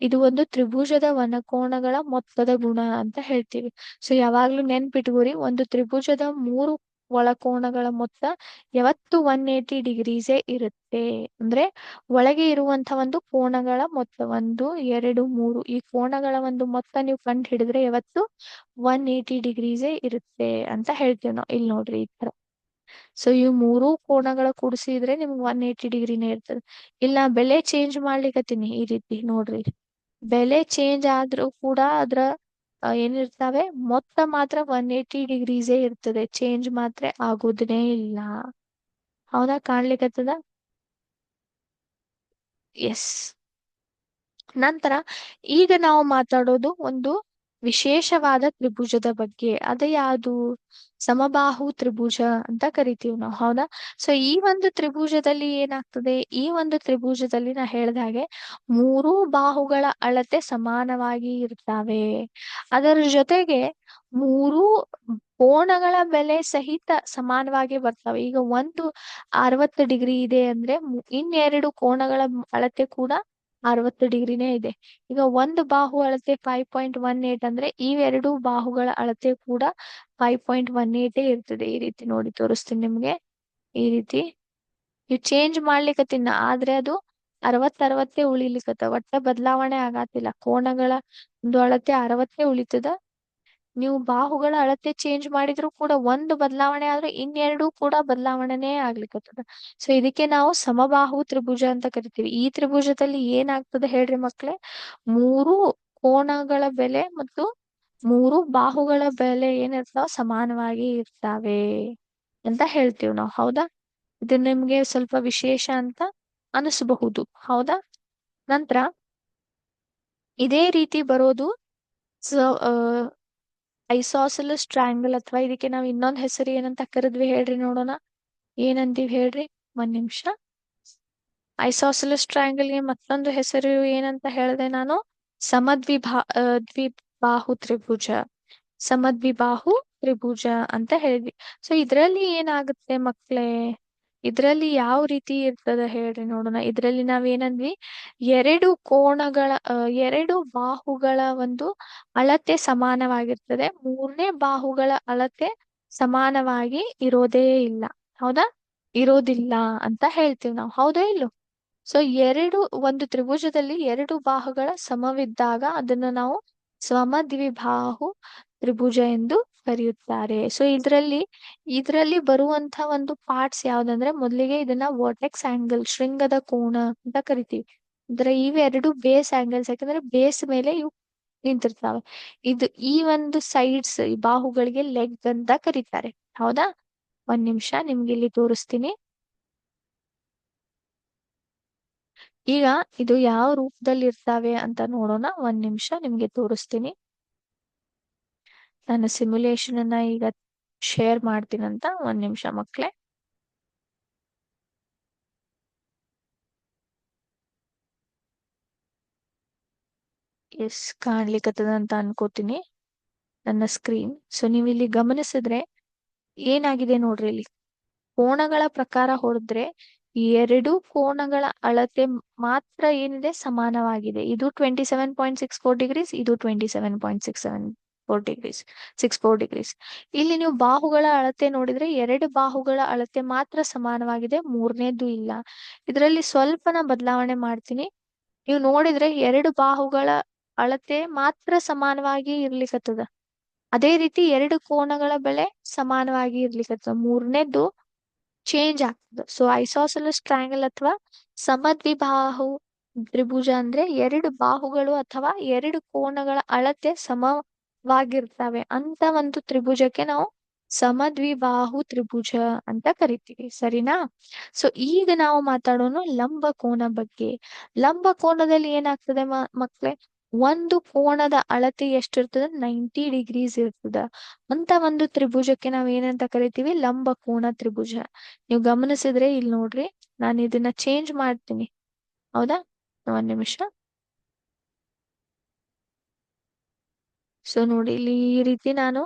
ಇದು ಒಂದು ತ್ರಿಭುಜದ ಒಣಕೋಣಗಳ ಮೊತ್ತದ ಗುಣ ಅಂತ ಹೇಳ್ತೀವಿ. ಸೊ ಯಾವಾಗ್ಲೂ ನೆನ್ಪಿಟ್ಕೋರಿ, ಒಂದು ತ್ರಿಭುಜದ ಮೂರು ಒಳಕೋನಗಳ ಮೊತ್ತ ಯಾವತ್ತು ಒನ್ ಏಟಿ ಡಿಗ್ರೀಸೇ ಇರುತ್ತೆ. ಅಂದ್ರೆ ಒಳಗೆ ಇರುವಂತ ಒಂದು ಕೋಣಗಳ ಮೊತ್ತ ಒಂದು ಎರಡು ಮೂರು. ಈ ಕೋಣಗಳ ಒಂದು ಮೊತ್ತ ನೀವು ಕಂಡು ಹಿಡಿದ್ರೆ ಯಾವತ್ತು ಒನ್ ಏಟಿ ಡಿಗ್ರೀಸೇ ಇರುತ್ತೆ ಅಂತ ಹೇಳ್ತೀವಿ ನಾವು. ಇಲ್ಲಿ ನೋಡ್ರಿ ಈ ತರ. ಸೊ ಇವು ಮೂರು ಕೋಣಗಳ ಕೂಡಿಸಿದ್ರೆ ನಿಮ್ಗೆ ಒನ್ ಏಯ್ಟಿ ಡಿಗ್ರಿನೇ ಇರ್ತದೆ. ಇಲ್ಲ, ಬೆಲೆ ಚೇಂಜ್ ಮಾಡ್ಲಿಕತ್ತೀನಿ ಈ ರೀತಿ ನೋಡ್ರಿ. ಬೆಲೆ ಚೇಂಜ್ ಆದ್ರೂ ಕೂಡ ಅದ್ರ ಏನಿರ್ತಾವೆ? ಮೊತ್ತ ಮಾತ್ರ ಒನ್ ಏಯ್ಟಿ ಡಿಗ್ರೀಸೇ ಇರ್ತದೆ. ಚೇಂಜ್ ಮಾತ್ರ ಆಗೋದನೇ ಇಲ್ಲ. ಹೌದಾ ಕಾಣ್ಲಿಕ್ಕತ್ತದ ಎಸ್ ನಂತರ ಈಗ ನಾವು ಮಾತಾಡೋದು ಒಂದು ವಿಶೇಷವಾದ ತ್ರಿಭುಜದ ಬಗ್ಗೆ, ಅದ ಯಾವುದು? ಸಮಬಾಹು ತ್ರಿಭುಜ ಅಂತ ಕರಿತೀವಿ ನಾವು, ಹೌದಾ? ಸೊ ಈ ಒಂದು ತ್ರಿಭುಜದಲ್ಲಿ ಏನಾಗ್ತದೆ? ಈ ಒಂದು ತ್ರಿಭುಜದಲ್ಲಿ ನಾ ಹೇಳ್ದಾಗೆ ಮೂರೂ ಬಾಹುಗಳ ಅಳತೆ ಸಮಾನವಾಗಿ ಇರ್ತಾವೆ. ಅದರ ಜೊತೆಗೆ ಮೂರೂ ಕೋಣಗಳ ಬೆಲೆ ಸಹಿತ ಸಮಾನವಾಗಿ ಬರ್ತವೆ. ಈಗ ಒಂದು ಅರವತ್ತು ಡಿಗ್ರಿ ಇದೆ ಅಂದ್ರೆ ಇನ್ನೆರಡು ಕೋಣಗಳ ಅಳತೆ ಕೂಡ ಅರವತ್ತು ಡಿಗ್ರಿನೇ ಇದೆ. ಈಗ ಒಂದು ಬಾಹು ಅಳತೆ ಫೈವ್ ಪಾಯಿಂಟ್ ಒನ್ ಏಟ್ ಅಂದ್ರೆ ಇವೆರಡು ಬಾಹುಗಳ ಅಳತೆ ಕೂಡ ಫೈವ್ ಪಾಯಿಂಟ್ ಒನ್ ಏಟೇ ಇರ್ತದೆ. ಈ ರೀತಿ ನೋಡಿ ತೋರಿಸ್ತೀನಿ ನಿಮ್ಗೆ. ಈ ರೀತಿ. ನೀವು ಚೇಂಜ್ ಮಾಡ್ಲಿಕ್ಕತ್ತಿನ ಆದ್ರೆ ಅದು ಅರವತ್ ಅರವತ್ತೇ ಉಳಿಲಿಕ್ಕತ್ತ ಒಟ್ಟ ಬದಲಾವಣೆ ಆಗತ್ತಿಲ್ಲ ಕೋಣಗಳ ಒಂದು ಅಳತೆ ಅರವತ್ತೇ ಉಳಿತದ. ನೀವು ಬಾಹುಗಳ ಅಳತೆ ಚೇಂಜ್ ಮಾಡಿದ್ರು ಕೂಡ ಒಂದು ಬದಲಾವಣೆ ಆದ್ರೆ ಇನ್ನೆರಡು ಕೂಡ ಬದಲಾವಣೆನೇ ಆಗ್ಲಿಕತ್ತದ ಸೊ ಇದಕ್ಕೆ ನಾವು ಸಮಬಾಹು ತ್ರಿಭುಜ ಅಂತ ಕರಿತೀವಿ. ಈ ತ್ರಿಭುಜದಲ್ಲಿ ಏನಾಗ್ತದೆ ಹೇಳ್ರಿ ಮಕ್ಳೆ? ಮೂರು ಕೋಣಗಳ ಬೆಲೆ ಮತ್ತು ಮೂರು ಬಾಹುಗಳ ಬೆಲೆ ಏನಿರ್ತಾವ? ಸಮಾನವಾಗಿ ಇರ್ತಾವೆ ಅಂತ ಹೇಳ್ತೀವಿ ನಾವು. ಹೌದಾ? ಇದು ನಿಮ್ಗೆ ಸ್ವಲ್ಪ ವಿಶೇಷ ಅಂತ ಅನಿಸಬಹುದು. ಹೌದಾ? ನಂತರ ಇದೇ ರೀತಿ ಬರೋದು ಐಸಾಸೆಲಸ್ ಟ್ರಯಾಂಗಲ್ ಅಥವಾ ಇದಕ್ಕೆ ನಾವು ಇನ್ನೊಂದ್ ಹೆಸರು ಏನಂತ ಕರೆದ್ವಿ ಹೇಳ್ರಿ ನೋಡೋಣ. ಏನಂತೀವಿ ಹೇಳ್ರಿ? ಒಂದ್ ನಿಮಿಷ. ಐಸಾಸೆಲಸ್ ಟ್ರಯಾಂಗಲ್ಗೆ ಮತ್ತೊಂದು ಹೆಸರು ಏನಂತ ಹೇಳಿದೆ ನಾನು? ಸಮದ್ವಿಭಾ ದ್ವಿಬಾಹು ತ್ರಿಭುಜ. ಸಮದ್ವಿಬಾಹು ತ್ರಿಭುಜ ಅಂತ ಹೇಳಿದ್ವಿ ಸೊ ಇದ್ರಲ್ಲಿ ಏನಾಗುತ್ತೆ ಮಕ್ಳೇ? ಇದ್ರಲ್ಲಿ ಯಾವ ರೀತಿ ಇರ್ತದ ಹೇಳ್ರಿ ನೋಡೋಣ. ಇದ್ರಲ್ಲಿ ನಾವೇನಂದ್ವಿ? ಎರಡು ಕೋಣಗಳ ಎರಡು ಬಾಹುಗಳ ಒಂದು ಅಳತೆ ಸಮಾನವಾಗಿರ್ತದೆ. ಮೂರನೇ ಬಾಹುಗಳ ಅಳತೆ ಸಮಾನವಾಗಿ ಇರೋದೇ ಇಲ್ಲ. ಹೌದಾ? ಇರೋದಿಲ್ಲ ಅಂತ ಹೇಳ್ತೀವಿ ನಾವು. ಹೌದಾ ಇಲ್ಲೋ ಸೊ ಎರಡು, ಒಂದು ತ್ರಿಭುಜದಲ್ಲಿ ಎರಡು ಬಾಹುಗಳ ಸಮವಿದ್ದಾಗ ಅದನ್ನ ನಾವು ಸಮದ್ವಿಬಾಹು ತ್ರಿಭುಜ ಎಂದು ಕರೆಯುತ್ತಾರೆ. ಸೊ ಇದ್ರಲ್ಲಿ ಇದ್ರಲ್ಲಿ ಬರುವಂತ ಒಂದು ಪಾರ್ಟ್ಸ್ ಯಾವ್ದಂದ್ರೆ ಮೊದಲಿಗೆ ಇದನ್ನ ವರ್ಟೆಕ್ಸ್ ಆಂಗಲ್ ಶೃಂಗದ ಕೋಣ ಅಂತ ಕರಿತೀವಿ. ಅಂದ್ರೆ ಇವೆರಡು ಬೇಸ್ ಆಂಗಲ್ಸ್ ಯಾಕಂದ್ರೆ ಬೇಸ್ ಮೇಲೆ ಇವು ನಿಂತಿರ್ತಾವೆ. ಇದು ಈ ಒಂದು ಸೈಡ್ಸ್ ಬಾಹುಗಳಿಗೆ ಲೆಗ್ ಅಂತ ಕರೀತಾರೆ. ಹೌದಾ? ಒಂದ್ ನಿಮಿಷ, ನಿಮ್ಗೆ ಇಲ್ಲಿ ತೋರಿಸ್ತೀನಿ. ಈಗ ಇದು ಯಾವ ರೂಪದಲ್ಲಿ ಇರ್ತಾವೆ ಅಂತ ನೋಡೋಣ. ಒಂದ್ ನಿಮಿಷ, ನಿಮ್ಗೆ ತೋರಿಸ್ತೀನಿ. ನಾನು ಸಿಮ್ಯುಲೇಷನ್ ಅನ್ನ ಈಗ ಶೇರ್ ಮಾಡ್ತೀನಂತ ಒಂದ್ ನಿಮಿಷ ಮಕ್ಳೇ. ಎಸ್ ಕಾಣ್ಲಿಕ್ಕತ್ತದ ಅಂತ ಅನ್ಕೋತೀನಿ ನನ್ನ ಸ್ಕ್ರೀನ್ ಸೊ ನೀವು ಇಲ್ಲಿ ಗಮನಿಸಿದ್ರೆ ಏನಾಗಿದೆ ನೋಡ್ರಿ ಇಲ್ಲಿ. ಕೋಣಗಳ ಪ್ರಕಾರ ಹೊಡೆದ್ರೆ ಎರಡು ಕೋಣಗಳ ಅಳತೆ ಮಾತ್ರ ಏನಿದೆ ಸಮಾನವಾಗಿದೆ. ಇದು twenty seven point six four degrees ಇದು twenty seven point six seven four degrees six four degrees ಇಲ್ಲಿ ನೀವು ಬಾಹುಗಳ ಅಳತೆ ನೋಡಿದ್ರೆ ಎರಡು ಬಾಹುಗಳ ಅಳತೆ ಮಾತ್ರ ಸಮಾನವಾಗಿದೆ, ಮೂರನೇದು ಇಲ್ಲ. ಇದರಲ್ಲಿ ಸ್ವಲ್ಪನ ಬದಲಾವಣೆ ಮಾಡ್ತೀನಿ. ನೀವು ನೋಡಿದ್ರೆ ಎರಡು ಬಾಹುಗಳ ಅಳತೆ ಮಾತ್ರ ಸಮಾನವಾಗಿ ಇರ್ಲಿಕ್ಕತ್ತದ ಅದೇ ರೀತಿ ಎರಡು ಕೋಣಗಳ ಬೆಲೆ ಸಮಾನವಾಗಿ ಇರ್ಲಿಕ್ಕತ್ತದ ಮೂರನೇದು ಚೇಂಜ್ ಆಗ್ತದ. ಸೊ ಐಸಾಸೆಲಸ್ ಟ್ರಯಾಂಗಲ್ ಅಥವಾ ಸಮದ್ವಿಬಾಹು ತ್ರಿಭುಜ ಅಂದ್ರೆ ಎರಡು ಬಾಹುಗಳು ಅಥವಾ ಎರಡು ಕೋಣಗಳ ಅಳತೆ ಸಮವಾಗಿರ್ತವೆ ಅಂತ ಒಂದು ತ್ರಿಭುಜಕ್ಕೆ ನಾವು ಸಮದ್ವಿಬಾಹು ತ್ರಿಭುಜ ಅಂತ ಕರಿತೀವಿ. ಸರಿನಾ? ಸೊ ಈಗ ನಾವು ಮಾತಾಡೋಣ ಲಂಬ ಕೋನ ಬಗ್ಗೆ. ಲಂಬ ಕೋನದಲ್ಲಿ ಏನಾಗ್ತದೆ ಮಕ್ಳೆ? ಒಂದು ಕೋಣದ ಅಳತೆ ಎಷ್ಟಿರ್ತದ? ನೈಂಟಿ ಡಿಗ್ರೀಸ್ ಇರ್ತದ. ಅಂತ ಒಂದು ತ್ರಿಭುಜಕ್ಕೆ ನಾವ್ ಏನಂತ ಕರಿತೀವಿ? ಲಂಬ ಕೋನ ತ್ರಿಭುಜ. ನೀವು ಗಮನಿಸಿದ್ರೆ ಇಲ್ಲಿ ನೋಡ್ರಿ. ನಾನು ಇದನ್ನ ಚೇಂಜ್ ಮಾಡ್ತೀನಿ. ಹೌದಾ? ಒಂದ್ ನಿಮಿಷ. ಸೊ ನೋಡಿ, ಇಲ್ಲಿ ಈ ರೀತಿ ನಾನು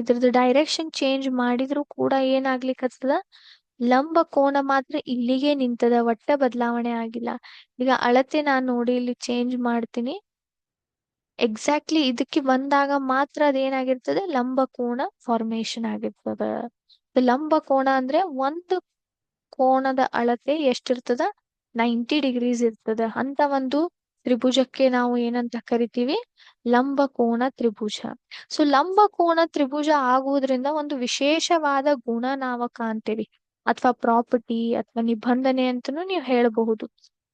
ಇದ್ರದ್ದು ಡೈರೆಕ್ಷನ್ ಚೇಂಜ್ ಮಾಡಿದ್ರು ಕೂಡ ಏನಾಗ್ಲಿಕ್ಕತ್ತದ ಲಂಬ ಕೋನ ಮಾತ್ರ ಇಲ್ಲಿಗೆ ನಿಂತದ, ಒಟ್ಟ ಬದಲಾವಣೆ ಆಗಿಲ್ಲ. ಈಗ ಅಳತೆ ನಾನು ನೋಡಿ ಇಲ್ಲಿ ಚೇಂಜ್ ಮಾಡ್ತೀನಿ. ಎಕ್ಸಾಕ್ಟ್ಲಿ ಇದಕ್ಕೆ ಬಂದಾಗ ಮಾತ್ರ ಅದೇನಾಗಿರ್ತದೆ? ಲಂಬ ಕೋನ ಫಾರ್ಮೇಶನ್ ಆಗಿರ್ತದ. ಲಂಬ ಕೋಣ ಅಂದ್ರೆ ಒಂದು ಕೋಣದ ಅಳತೆ ಎಷ್ಟಿರ್ತದ? ನೈಂಟಿ ಡಿಗ್ರೀಸ್ ಇರ್ತದ. ಅಂತ ಒಂದು ತ್ರಿಭುಜಕ್ಕೆ ನಾವು ಏನಂತ ಕರಿತೀವಿ? ಲಂಬಕೋನ ತ್ರಿಭುಜ. ಸೊ ಲಂಬಕೋನ ತ್ರಿಭುಜ ಆಗುವುದರಿಂದ ಒಂದು ವಿಶೇಷವಾದ ಗುಣ ನಾವು ಕಾಣ್ತೇವಿ ಅಥವಾ ಪ್ರಾಪರ್ಟಿ ಅಥವಾ ನಿಬಂಧನೆ ಅಂತಾನು ನೀವು ಹೇಳಬಹುದು.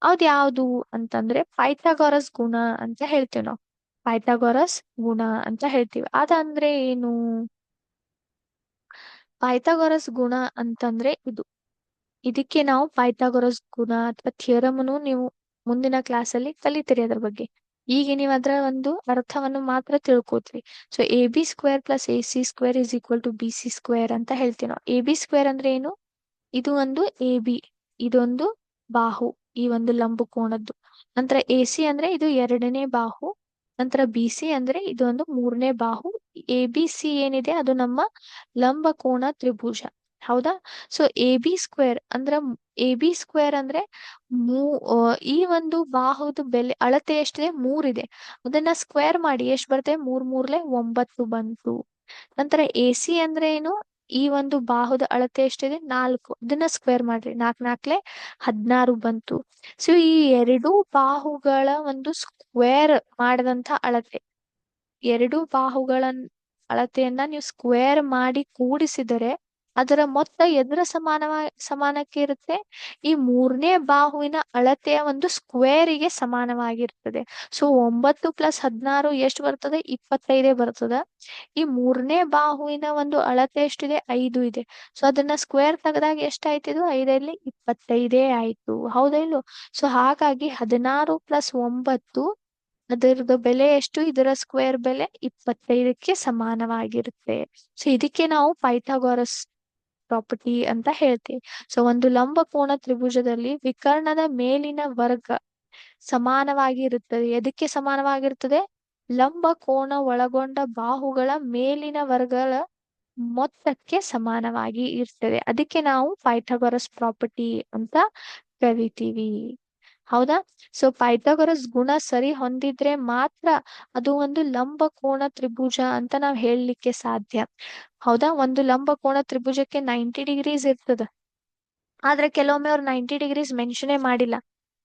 ಅದ್ ಯಾವುದು ಅಂತಂದ್ರೆ ಪೈಥಾಗೊರಸ್ ಗುಣ ಅಂತ ಹೇಳ್ತೀವಿ ನಾವು. ಪೈಥಾಗೊರಸ್ ಗುಣ ಅಂತ ಹೇಳ್ತೀವಿ. ಅದಂದ್ರೆ ಏನು? ಪೈಥಾಗೊರಸ್ ಗುಣ ಅಂತಂದ್ರೆ ಇದು. ಇದಕ್ಕೆ ನಾವು ಪೈಥಾಗೊರಸ್ ಗುಣ ಅಥವಾ ಥಿಯರಮ್ನು ನೀವು ಮುಂದಿನ ಕ್ಲಾಸ್ ಅಲ್ಲಿ ಕಲಿತೀರಿ ಅದ್ರ ಬಗ್ಗೆ. ಈಗ ನೀವು ಅದರ ಒಂದು ಅರ್ಥವನ್ನು ಮಾತ್ರ ತಿಳ್ಕೋತ್ರಿ. So A B square plus A C square is equal to B C square ಅಂತ ಹೇಳ್ತೀವಿ ನಾವು. ಎ ಬಿ ಸ್ಕ್ವೇರ್ ಅಂದ್ರೆ ಏನು? ಇದು ಒಂದು ಎ ಬಿ ಇದೊಂದು ಬಾಹು, ಈ ಒಂದು ಲಂಬಕೋಣದ್ದು ನಂತರ ಎ ಸಿ ಅಂದ್ರೆ ಇದು ಎರಡನೇ ಬಾಹು, ನಂತರ ಬಿ ಸಿ ಅಂದ್ರೆ ಇದೊಂದು ಮೂರನೇ ಬಾಹು. ಎ ಬಿ ಸಿ ಏನಿದೆ ಅದು ನಮ್ಮ ಲಂಬ ಕೋಣ ತ್ರಿಭುಜ. ಹೌದಾ? ಸೊ, ಎ ಬಿ ಸ್ಕ್ವೇರ್ ಅಂದ್ರ ಎ ಬಿ ಸ್ಕ್ವೇರ್ ಅಂದ್ರೆ ಮೂ ಈ ಒಂದು ಬಾಹುದು ಬೆಲೆ, ಅಳತೆ ಎಷ್ಟಿದೆ? ಮೂರಿದೆ. ಅದನ್ನ ಸ್ಕ್ವೇರ್ ಮಾಡಿ ಎಷ್ಟ್ ಬರುತ್ತೆ ಮೂರ್, ಮೂರ್ಲೆ ಒಂಬತ್ತು ಬಂತು. ನಂತರ ಎ ಸಿ ಅಂದ್ರೆ ಏನು? ಈ ಒಂದು ಬಾಹುದ ಅಳತೆ ಎಷ್ಟಿದೆ? ನಾಲ್ಕು. ಅದನ್ನ ಸ್ಕ್ವೇರ್ ಮಾಡ್ರಿ. ನಾಲ್ಕ್ ನಾಲ್ಕ್ಲೆ ಹದಿನಾರು ಬಂತು. ಸೊ, ಈ ಎರಡು ಬಾಹುಗಳ ಒಂದು ಸ್ಕ್ವೇರ್ ಮಾಡಿದಂತ ಅಳತೆ. ಎರಡು ಬಾಹುಗಳ ಅಳತೆಯನ್ನ ನೀವು ಸ್ಕ್ವೇರ್ ಮಾಡಿ ಕೂಡಿಸಿದರೆ ಅದರ ಮೊತ್ತ ಎದರ ಸಮಾನವ, ಸಮಾನಕ್ಕೆ ಇರುತ್ತೆ. ಈ ಮೂರನೇ ಬಾಹುವಿನ ಅಳತೆಯ ಒಂದು ಸ್ಕ್ವೇರಿಗೆ ಸಮಾನವಾಗಿರ್ತದೆ. ಸೊ ಒಂಬತ್ತು ಪ್ಲಸ್ ಹದಿನಾರು ಎಷ್ಟು ಬರ್ತದೆ? ಇಪ್ಪತ್ತೈದೇ ಬರ್ತದ. ಈ ಮೂರನೇ ಬಾಹುವಿನ ಒಂದು ಅಳತೆ ಎಷ್ಟಿದೆ? ಐದು ಇದೆ. ಸೊ ಅದನ್ನ ಸ್ಕ್ವೇರ್ ತೆಗೆದಾಗ ಎಷ್ಟಾಯ್ತು ಇದು? ಐದರಲ್ಲಿ ಇಪ್ಪತ್ತೈದೇ ಆಯ್ತು. ಹೌದಾ ಇಲ್ಲೋ ಸೊ ಹಾಗಾಗಿ ಹದಿನಾರು ಪ್ಲಸ್ ಒಂಬತ್ತು ಅದರದ ಬೆಲೆ ಎಷ್ಟು? ಇದರ ಸ್ಕ್ವೇರ್ ಬೆಲೆ ಇಪ್ಪತ್ತೈದಕ್ಕೆ ಸಮಾನವಾಗಿರುತ್ತೆ. ಸೊ ಇದಕ್ಕೆ ನಾವು ಪೈಥಾಗೋರಸ್ ಪ್ರಾಪರ್ಟಿ ಅಂತ ಹೇಳ್ತೀವಿ ಸೊ ಒಂದು ಲಂಬಕೋಣ ತ್ರಿಭುಜದಲ್ಲಿ ವಿಕರ್ಣದ ಮೇಲಿನ ವರ್ಗ ಸಮಾನವಾಗಿ ಇರುತ್ತದೆ ಎದಕ್ಕೆ ಸಮಾನವಾಗಿರುತ್ತದೆ? ಲಂಬ ಕೋಣ ಒಳಗೊಂಡ ಬಾಹುಗಳ ಮೇಲಿನ ವರ್ಗಗಳ ಮೊತ್ತಕ್ಕೆ ಸಮಾನವಾಗಿ ಇರ್ತದೆ. ಅದಕ್ಕೆ ನಾವು ಪೈಥಾಗೋರಸ್ ಪ್ರಾಪರ್ಟಿ ಅಂತ ಕರಿತೀವಿ. ಹೌದಾ? ಸೊ ಪೈಥಾಗೊರಸ್ ಗುಣ ಸರಿ ಹೊಂದಿದ್ರೆ ಮಾತ್ರ ಅದು ಒಂದು ಲಂಬಕೋಣ ತ್ರಿಭುಜ ಅಂತ ನಾವ್ ಹೇಳಲಿಕ್ಕೆ ಸಾಧ್ಯ. ಹೌದಾ? ಒಂದು ಲಂಬ ಕೋಣ ತ್ರಿಭುಜಕ್ಕೆ ನೈಂಟಿ ಡಿಗ್ರೀಸ್ ಇರ್ತದ. ಆದ್ರೆ ಕೆಲವೊಮ್ಮೆ ಅವ್ರು ನೈಂಟಿ ಡಿಗ್ರೀಸ್ ಮೆನ್ಷನೇ ಮಾಡಿಲ್ಲ.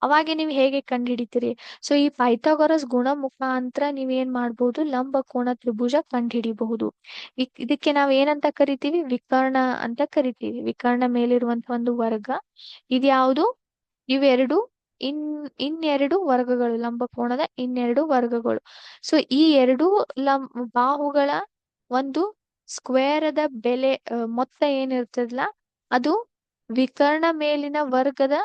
ಅವಾಗ ನೀವು ಹೇಗೆ ಕಂಡುಹಿಡಿತೀರಿ? ಸೊ ಈ ಪೈಥಾಗೊರಸ್ ಗುಣ ಮುಖಾಂತರ ನೀವ್ ಏನ್ ಮಾಡ್ಬೋದು? ಲಂಬಕೋಣ ತ್ರಿಭುಜ ಕಂಡುಹಿಡಿಬಹುದು. ಇದಕ್ಕೆ ನಾವ್ ಏನಂತ ಕರಿತೀವಿ? ವಿಕರ್ಣ ಅಂತ ಕರಿತೀವಿ. ವಿಕರ್ಣ ಮೇಲಿರುವಂತ ಒಂದು ವರ್ಗ. ಇದ್ಯಾವುದು? ಇವೆರಡು ಇನ್, ಇನ್ನೆರಡು ವರ್ಗಗಳು ಲಂಬಕೋಣದ ಇನ್ನೆರಡು ವರ್ಗಗಳು. ಸೊ ಈ ಎರಡು ಲಂ, ಬಾಹುಗಳ ಒಂದು ಸ್ಕ್ವೇರದ ಬೆಲೆ ಮೊತ್ತ ಏನಿರ್ತದಲ್ಲ ಅದು ವಿಕರ್ಣ ಮೇಲಿನ ವರ್ಗದ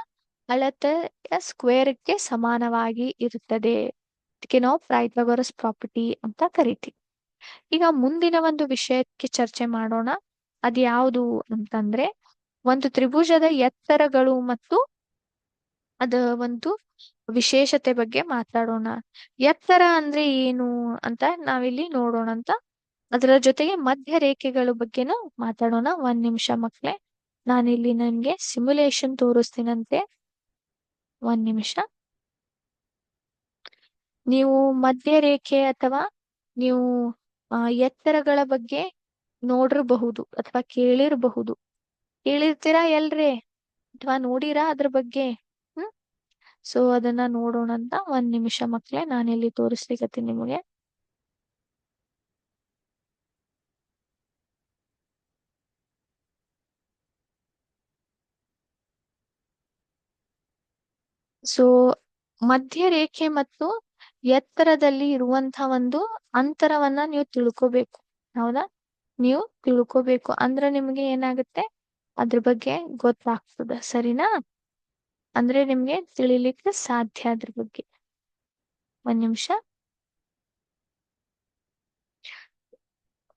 ಅಳತೆಯ ಸ್ಕ್ವೇರ್ಗೆ ಸಮಾನವಾಗಿ ಇರುತ್ತದೆ. ಇದಕ್ಕೆ ನಾವು ಪೈಥಾಗೋರಸ್ ಪ್ರಾಪರ್ಟಿ ಅಂತ ಕರಿತೀವಿ. ಈಗ ಮುಂದಿನ ಒಂದು ವಿಷಯಕ್ಕೆ ಚರ್ಚೆ ಮಾಡೋಣ. ಅದ್ಯಾವುದು ಅಂತಂದ್ರೆ, ಒಂದು ತ್ರಿಭುಜದ ಎತ್ತರಗಳು ಮತ್ತು ಅದ ಒಂದು ವಿಶೇಷತೆ ಬಗ್ಗೆ ಮಾತಾಡೋಣ. ಎತ್ತರ ಅಂದ್ರೆ ಏನು ಅಂತ ನಾವಿಲ್ಲಿ ನೋಡೋಣ ಅಂತ. ಅದರ ಜೊತೆಗೆ ಮಧ್ಯ ರೇಖೆಗಳ ಬಗ್ಗೆನೂ ಮಾತಾಡೋಣ. ಒಂದ್ ನಿಮಿಷ ಮಕ್ಳೇ, ನಾನಿಲ್ಲಿ ನನ್ಗೆ ಸಿಮ್ಯುಲೇಷನ್ ತೋರಿಸ್ತೀನಂತೆ. ಒಂದ್ ನಿಮಿಷ. ನೀವು ಮಧ್ಯ ರೇಖೆ ಅಥವಾ ನೀವು ಎತ್ತರಗಳ ಬಗ್ಗೆ ನೋಡಿರಬಹುದು ಅಥವಾ ಕೇಳಿರಬಹುದು. ಕೇಳಿರ್ತೀರಾ ಎಲ್ರೇ? ಅಥವಾ ನೋಡಿರಾ ಅದ್ರ ಬಗ್ಗೆ? ಸೊ ಅದನ್ನ ನೋಡೋಣ ಅಂತ ಒಂದ್ ನಿಮಿಷ ಮಕ್ಳೇ ಇಲ್ಲಿ ತೋರಿಸ್ಲಿಕ್ಕೆ ನಿಮಗೆ. ಸೊ ಮಧ್ಯ ರೇಖೆ ಮತ್ತು ಎತ್ತರದಲ್ಲಿ ಇರುವಂತ ಒಂದು ಅಂತರವನ್ನ ನೀವು ತಿಳ್ಕೋಬೇಕು. ಹೌದಾ? ನೀವು ತಿಳ್ಕೋಬೇಕು. ಅಂದ್ರೆ ನಿಮ್ಗೆ ಏನಾಗುತ್ತೆ? ಅದ್ರ ಬಗ್ಗೆ ಗೊತ್ತಾಗ್ತದ. ಸರಿನಾ? ಅಂದ್ರೆ ನಿಮ್ಗೆ ತಿಳಿಲಿಕ್ಕೆ ಸಾಧ್ಯ ಅದ್ರ ಬಗ್ಗೆ. ಒಂದ್ ನಿಮಿಷ.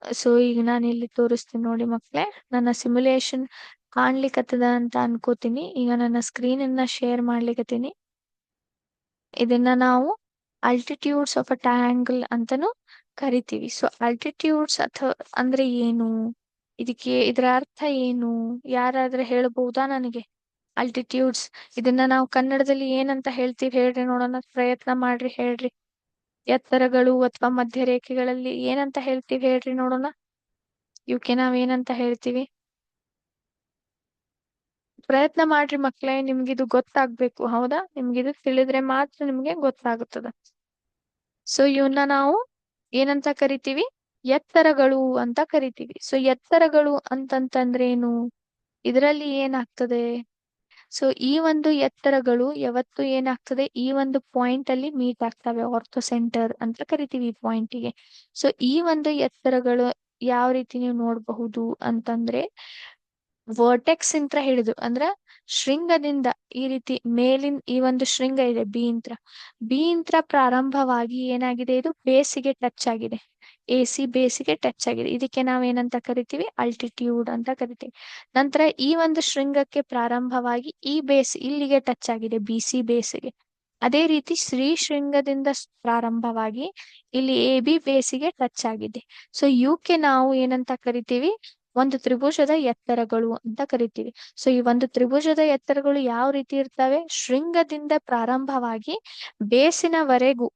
ಸೊ ಈಗ ನಾನು ಇಲ್ಲಿ ತೋರಿಸ್ತೀನಿ ನೋಡಿ ಮಕ್ಳೇ. ನನ್ನ ಸಿಮ್ಯುಲೇಷನ್ ಕಾಣ್ಲಿಕ್ಕತ್ತದ ಅಂತ ಅನ್ಕೋತೀನಿ. ಈಗ ನನ್ನ ಸ್ಕ್ರೀನ್ ಅನ್ನ ಶೇರ್ ಮಾಡ್ಲಿಕತ್ತೀನಿ. ಇದನ್ನ ನಾವು ಅಲ್ಟಿಟ್ಯೂಡ್ಸ್ ಆಫ್ ಅ ಟ್ಯಾಂಗಲ್ ಅಂತಾನು ಕರಿತೀವಿ. ಸೊ ಅಲ್ಟಿಟ್ಯೂಡ್ಸ್ ಅಥವಾ ಅಂದ್ರೆ ಏನು? ಇದಕ್ಕೆ, ಇದರ ಅರ್ಥ ಏನು? ಯಾರಾದ್ರೆ ಹೇಳ್ಬಹುದಾ ನನಗೆ? ಅಲ್ಟಿಟ್ಯೂಡ್ಸ್ ಇದನ್ನ ನಾವು ಕನ್ನಡದಲ್ಲಿ ಏನಂತ ಹೇಳ್ತೀವಿ ಹೇಳ್ರಿ ನೋಡೋಣ, ಪ್ರಯತ್ನ ಮಾಡ್ರಿ ಹೇಳ್ರಿ. ಎತ್ತರಗಳು ಅಥವಾ ಮಧ್ಯ ರೇಖೆಗಳಲ್ಲಿ ಏನಂತ ಹೇಳ್ತೀವಿ ಹೇಳ್ರಿ ನೋಡೋಣ. ಇವಕ್ಕೆ ನಾವ್ ಏನಂತ ಹೇಳ್ತೀವಿ? ಪ್ರಯತ್ನ ಮಾಡ್ರಿ ಮಕ್ಳೇ, ನಿಮ್ಗಿದು ಗೊತ್ತಾಗ್ಬೇಕು. ಹೌದಾ? ನಿಮ್ಗಿದು ತಿಳಿದ್ರೆ ಮಾತ್ರ ನಿಮ್ಗೆ ಗೊತ್ತಾಗುತ್ತದೆ. ಸೊ ಇವನ್ನ ನಾವು ಏನಂತ ಕರಿತೀವಿ? ಎತ್ತರಗಳು ಅಂತ ಕರಿತೀವಿ. ಸೊ ಎತ್ತರಗಳು ಅಂತಂತಂದ್ರೇನು? ಇದರಲ್ಲಿ ಏನಾಗ್ತದೆ? ಸೊ ಈ ಒಂದು ಎತ್ತರಗಳು ಯಾವತ್ತು ಏನಾಗ್ತದೆ? ಈ ಒಂದು ಪಾಯಿಂಟ್ ಅಲ್ಲಿ ಮೀಟ್ ಆಗ್ತವೆ ಆರ್ಥೋ ಸೆಂಟರ್ ಅಂತ ಕರಿತೀವಿ ಈ ಪಾಯಿಂಟ್ಗೆ. ಸೊ ಈ ಒಂದು ಎತ್ತರಗಳು ಯಾವ ರೀತಿ ನೀವು ನೋಡಬಹುದು ಅಂತಂದ್ರೆ ವರ್ಟೆಕ್ಸ್ ಇಂತ್ರ ಹಿಡಿದು, ಅಂದ್ರ ಶೃಂಗದಿಂದ ಈ ರೀತಿ ಮೇಲಿನ ಈ ಒಂದು ಶೃಂಗ ಇದೆ, ಬಿ ಇಂತ್ರ. ಬಿ ಇಂತ್ರ ಪ್ರಾರಂಭವಾಗಿ ಏನಾಗಿದೆ? ಇದು ಬೇಸಿಗೆ ಟಚ್ ಆಗಿದೆ. ಎ ಬೇಸಿಗೆ ಟಚ್ ಆಗಿದೆ. ಇದಕ್ಕೆ ನಾವೇನಂತ ಕರಿತೀವಿ? ಅಲ್ಟಿಟ್ಯೂಡ್ ಅಂತ ಕರಿತೀವಿ. ನಂತರ ಈ ಒಂದು ಶೃಂಗಕ್ಕೆ ಪ್ರಾರಂಭವಾಗಿ ಈ ಬೇಸ್ ಇಲ್ಲಿಗೆ ಟಚ್ ಆಗಿದೆ ಬಿ ಸಿ ಬೇಸಿಗೆ ಅದೇ ರೀತಿ ಶ್ರೀ ಶೃಂಗದಿಂದ ಪ್ರಾರಂಭವಾಗಿ ಇಲ್ಲಿ ಎ ಬಿ ಬೇಸಿಗೆ ಟಚ್ ಆಗಿದೆ. ಸೊ ಇವಕ್ಕೆ ನಾವು ಏನಂತ ಕರಿತೀವಿ? ಒಂದು ತ್ರಿಭುಜದ ಎತ್ತರಗಳು ಅಂತ ಕರಿತೀವಿ. ಸೊ ಈ ಒಂದು ತ್ರಿಭುಜದ ಎತ್ತರಗಳು ಯಾವ ರೀತಿ ಇರ್ತವೆ? ಶೃಂಗದಿಂದ ಪ್ರಾರಂಭವಾಗಿ ಬೇಸಿನವರೆಗೂ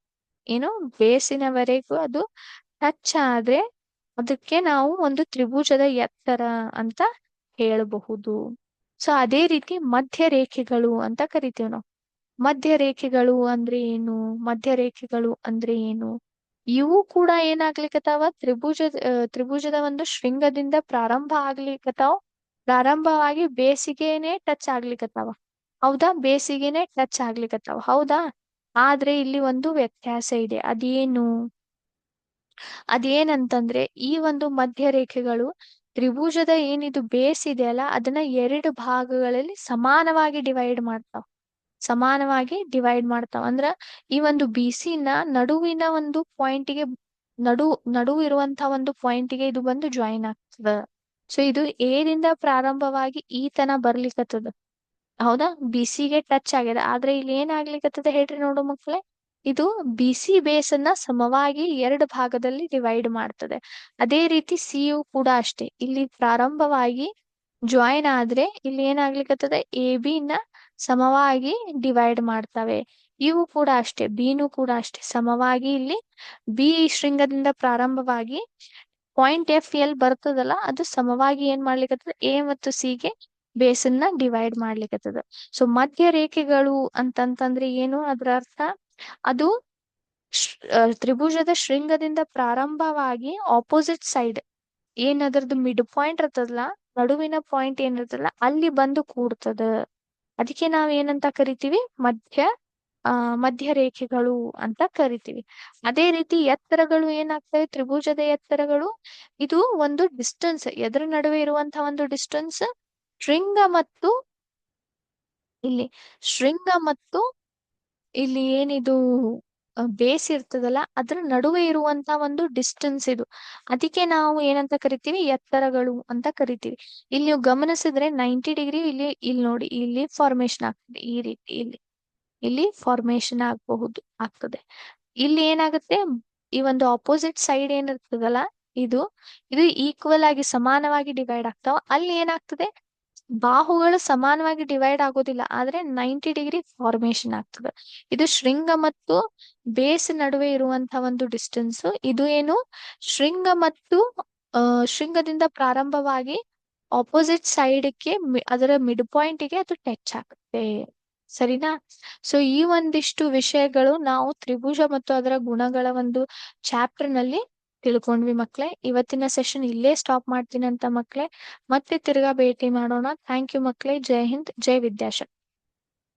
ಏನು? ಬೇಸಿನವರೆಗೂ ಅದು ಟಚ್ ಆದ್ರೆ ಅದಕ್ಕೆ ನಾವು ಒಂದು ತ್ರಿಭುಜದ ಎತ್ತರ ಅಂತ ಹೇಳಬಹುದು. ಸೊ ಅದೇ ರೀತಿ ಮಧ್ಯ ರೇಖೆಗಳು ಅಂತ ಕರಿತೀವಿ ನಾವು. ಮಧ್ಯ ರೇಖೆಗಳು ಅಂದ್ರೆ ಏನು? ಮಧ್ಯ ರೇಖೆಗಳು ಅಂದ್ರೆ ಏನು? ಇವು ಕೂಡ ಏನಾಗ್ಲಿಕ್ಕತ್ತಾವ ತ್ರಿಭುಜ ತ್ರಿಭುಜದ ಒಂದು ಶೃಂಗದಿಂದ ಪ್ರಾರಂಭ ಆಗ್ಲಿಕ್ಕತ್ತಾವ ಪ್ರಾರಂಭವಾಗಿ ಬೇಸಿಗೆನೆ ಟಚ್ ಆಗ್ಲಿಕ್ಕತ್ತಾವ ಹೌದಾ? ಬೇಸಿಗೆನೆ ಟಚ್ ಆಗ್ಲಿಕ್ಕತ್ತಾವ ಹೌದಾ? ಆದ್ರೆ ಇಲ್ಲಿ ಒಂದು ವ್ಯತ್ಯಾಸ ಇದೆ. ಅದೇನು? ಅದೇನಂತಂದ್ರೆ ಈ ಒಂದು ಮಧ್ಯ ರೇಖೆಗಳು ತ್ರಿಭುಜದ ಏನಿದು ಬೇಸ್ ಇದೆಯಲ್ಲ ಅದನ್ನ ಎರಡು ಭಾಗಗಳಲ್ಲಿ ಸಮಾನವಾಗಿ ಡಿವೈಡ್ ಮಾಡ್ತಾವ. ಸಮಾನವಾಗಿ ಡಿವೈಡ್ ಮಾಡ್ತಾವ. ಅಂದ್ರ ಈ ಒಂದು ಬಿ ನ ನಡುವಿನ ಒಂದು ಪಾಯಿಂಟ್ಗೆ ನಡು ನಡುವು ಇರುವಂತಹ ಒಂದು ಪಾಯಿಂಟ್ಗೆ ಇದು ಬಂದು ಜಾಯಿನ್ ಆಗ್ತದ. ಸೊ ಇದು ಏದಿಂದ ದಿಂದ ಪ್ರಾರಂಭವಾಗಿ ಈ ತನ ಬರ್ಲಿಕತ್ತದ. ಹೌದಾ? ಬಿಸಿಗೆ ಟಚ್ ಆಗ್ಯದ ಆದ್ರೆ ಇಲ್ಲಿ ಏನ್ ಹೇಳ್ರಿ ನೋಡು ಮಕ್ಳೇ? ಇದು ಬಿಸಿ ಬೇಸ್ ಅನ್ನ ಸಮವಾಗಿ ಎರಡು ಭಾಗದಲ್ಲಿ ಡಿವೈಡ್ ಮಾಡ್ತದೆ. ಅದೇ ರೀತಿ ಸಿ ಯು ಕೂಡ ಅಷ್ಟೇ. ಇಲ್ಲಿ ಪ್ರಾರಂಭವಾಗಿ ಜಾಯಿನ್ ಆದ್ರೆ ಇಲ್ಲಿ ಏನಾಗ್ಲಿಕ್ಕೆ ಎ ಬಿ ನ ಸಮವಾಗಿ ಡಿವೈಡ್ ಮಾಡ್ತವೆ. ಇವು ಕೂಡ ಅಷ್ಟೇ. ಬಿನು ಕೂಡ ಅಷ್ಟೇ. ಸಮವಾಗಿ ಇಲ್ಲಿ ಬಿ ಶೃಂಗದಿಂದ ಪ್ರಾರಂಭವಾಗಿ ಪಾಯಿಂಟ್ ಎಫ್ ಎಲ್ ಬರ್ತದಲ್ಲ, ಅದು ಸಮವಾಗಿ ಏನ್ ಮಾಡ್ಲಿಕತ್ತದ? ಎ ಮತ್ತು ಸಿ ಗೆ ಬೇಸನ್ನ ಡಿವೈಡ್ ಮಾಡ್ಲಿಕತ್ತದ. ಸೊ ಮಧ್ಯ ರೇಖೆಗಳು ಅಂತಂತಂದ್ರೆ ಏನು? ಅದರ ಅರ್ಥ ಅದು ತ್ರಿಭುಜದ ಶೃಂಗದಿಂದ ಪ್ರಾರಂಭವಾಗಿ ಆಪೋಸಿಟ್ ಸೈಡ್ ಏನ್ ಅದ್ರದ್ದು ಮಿಡ್ ಪಾಯಿಂಟ್ ಇರ್ತದಲ್ಲ, ನಡುವಿನ ಪಾಯಿಂಟ್ ಏನಿರ್ತದಲ್ಲ, ಅಲ್ಲಿ ಬಂದು ಕೂಡ್ತದ. ಅದಕ್ಕೆ ನಾವ್ ಏನಂತ ಕರಿತೀವಿ? ಮಧ್ಯ, ಆ ಮಧ್ಯ ರೇಖೆಗಳು ಅಂತ ಕರಿತೀವಿ. ಅದೇ ರೀತಿ ಎತ್ತರಗಳು ಏನಾಗ್ತವೆ? ತ್ರಿಭುಜದ ಎತ್ತರಗಳು. ಇದು ಒಂದು ಡಿಸ್ಟೆನ್ಸ್ ಎದ್ರ ನಡುವೆ ಇರುವಂತಹ ಒಂದು ಡಿಸ್ಟೆನ್ಸ್ ಶೃಂಗ ಮತ್ತು, ಇಲ್ಲಿ, ಶೃಂಗ ಮತ್ತು ಇಲ್ಲಿ ಏನಿದು ಬೇಸ್ ಇರ್ತದಲ್ಲ, ಅದ್ರ ನಡುವೆ ಇರುವಂತ ಒಂದು ಡಿಸ್ಟೆನ್ಸ್ ಇದು. ಅದಕ್ಕೆ ನಾವು ಏನಂತ ಕರಿತೀವಿ? ಎತ್ತರಗಳು ಅಂತ ಕರಿತೀವಿ. ಇಲ್ಲಿ ನೀವು ಗಮನಿಸಿದ್ರೆ ನೈಂಟಿ ಡಿಗ್ರಿ ಇಲ್ಲಿ ಇಲ್ಲಿ ನೋಡಿ, ಇಲ್ಲಿ ಫಾರ್ಮೇಶನ್ ಆಗ್ತದೆ. ಈ ರೀತಿ ಇಲ್ಲಿ ಇಲ್ಲಿ ಫಾರ್ಮೇಶನ್ ಆಗಬಹುದು, ಆಗ್ತದೆ. ಇಲ್ಲಿ ಏನಾಗುತ್ತೆ? ಈ ಒಂದು ಆಪೋಸಿಟ್ ಸೈಡ್ ಏನಿರ್ತದಲ್ಲ, ಇದು ಇದು ಈಕ್ವಲ್ ಆಗಿ ಸಮಾನವಾಗಿ ಡಿವೈಡ್ ಆಗ್ತಾವ. ಅಲ್ಲಿ ಏನಾಗ್ತದೆ? ಬಾಹುಗಳು ಸಮಾನವಾಗಿ ಡಿವೈಡ್ ಆಗೋದಿಲ್ಲ, ಆದ್ರೆ ನೈಂಟಿ ಡಿಗ್ರಿ ಫಾರ್ಮೇಶನ್ ಆಗ್ತದೆ. ಇದು ಶೃಂಗ ಮತ್ತು ಬೇಸ್ ನಡುವೆ ಇರುವಂತಹ ಒಂದು ಡಿಸ್ಟೆನ್ಸ್ ಇದು ಏನು? ಶೃಂಗ ಮತ್ತು ಶೃಂಗದಿಂದ ಪ್ರಾರಂಭವಾಗಿ ಆಪೋಸಿಟ್ ಸೈಡ್ಗೆ ಅದರ ಮಿಡ್ ಪಾಯಿಂಟ್ಗೆ ಅದು ಟಚ್ ಆಗುತ್ತೆ. ಸರಿನಾ? ಸೊ ಈ ಒಂದಿಷ್ಟು ವಿಷಯಗಳು ನಾವು ತ್ರಿಭುಜ ಮತ್ತು ಅದರ ಗುಣಗಳ ಒಂದು ಚಾಪ್ಟರ್ನಲ್ಲಿ ತಿಳ್ಕೊಂಡ್ವಿ ಮಕ್ಳೆ. ಇವತ್ತಿನ ಸೆಷನ್ ಇಲ್ಲೇ ಸ್ಟಾಪ್ ಮಾಡ್ತೀನಿ ಅಂತ ಮಕ್ಳೆ. ಮತ್ತೆ ತಿರ್ಗಾ ಭೇಟಿ ಮಾಡೋಣ. ಥ್ಯಾಂಕ್ ಯು ಮಕ್ಳೆ. ಜೈ ಹಿಂದ್. ಜೈ ವಿದ್ಯಾಶಕ್ತಿ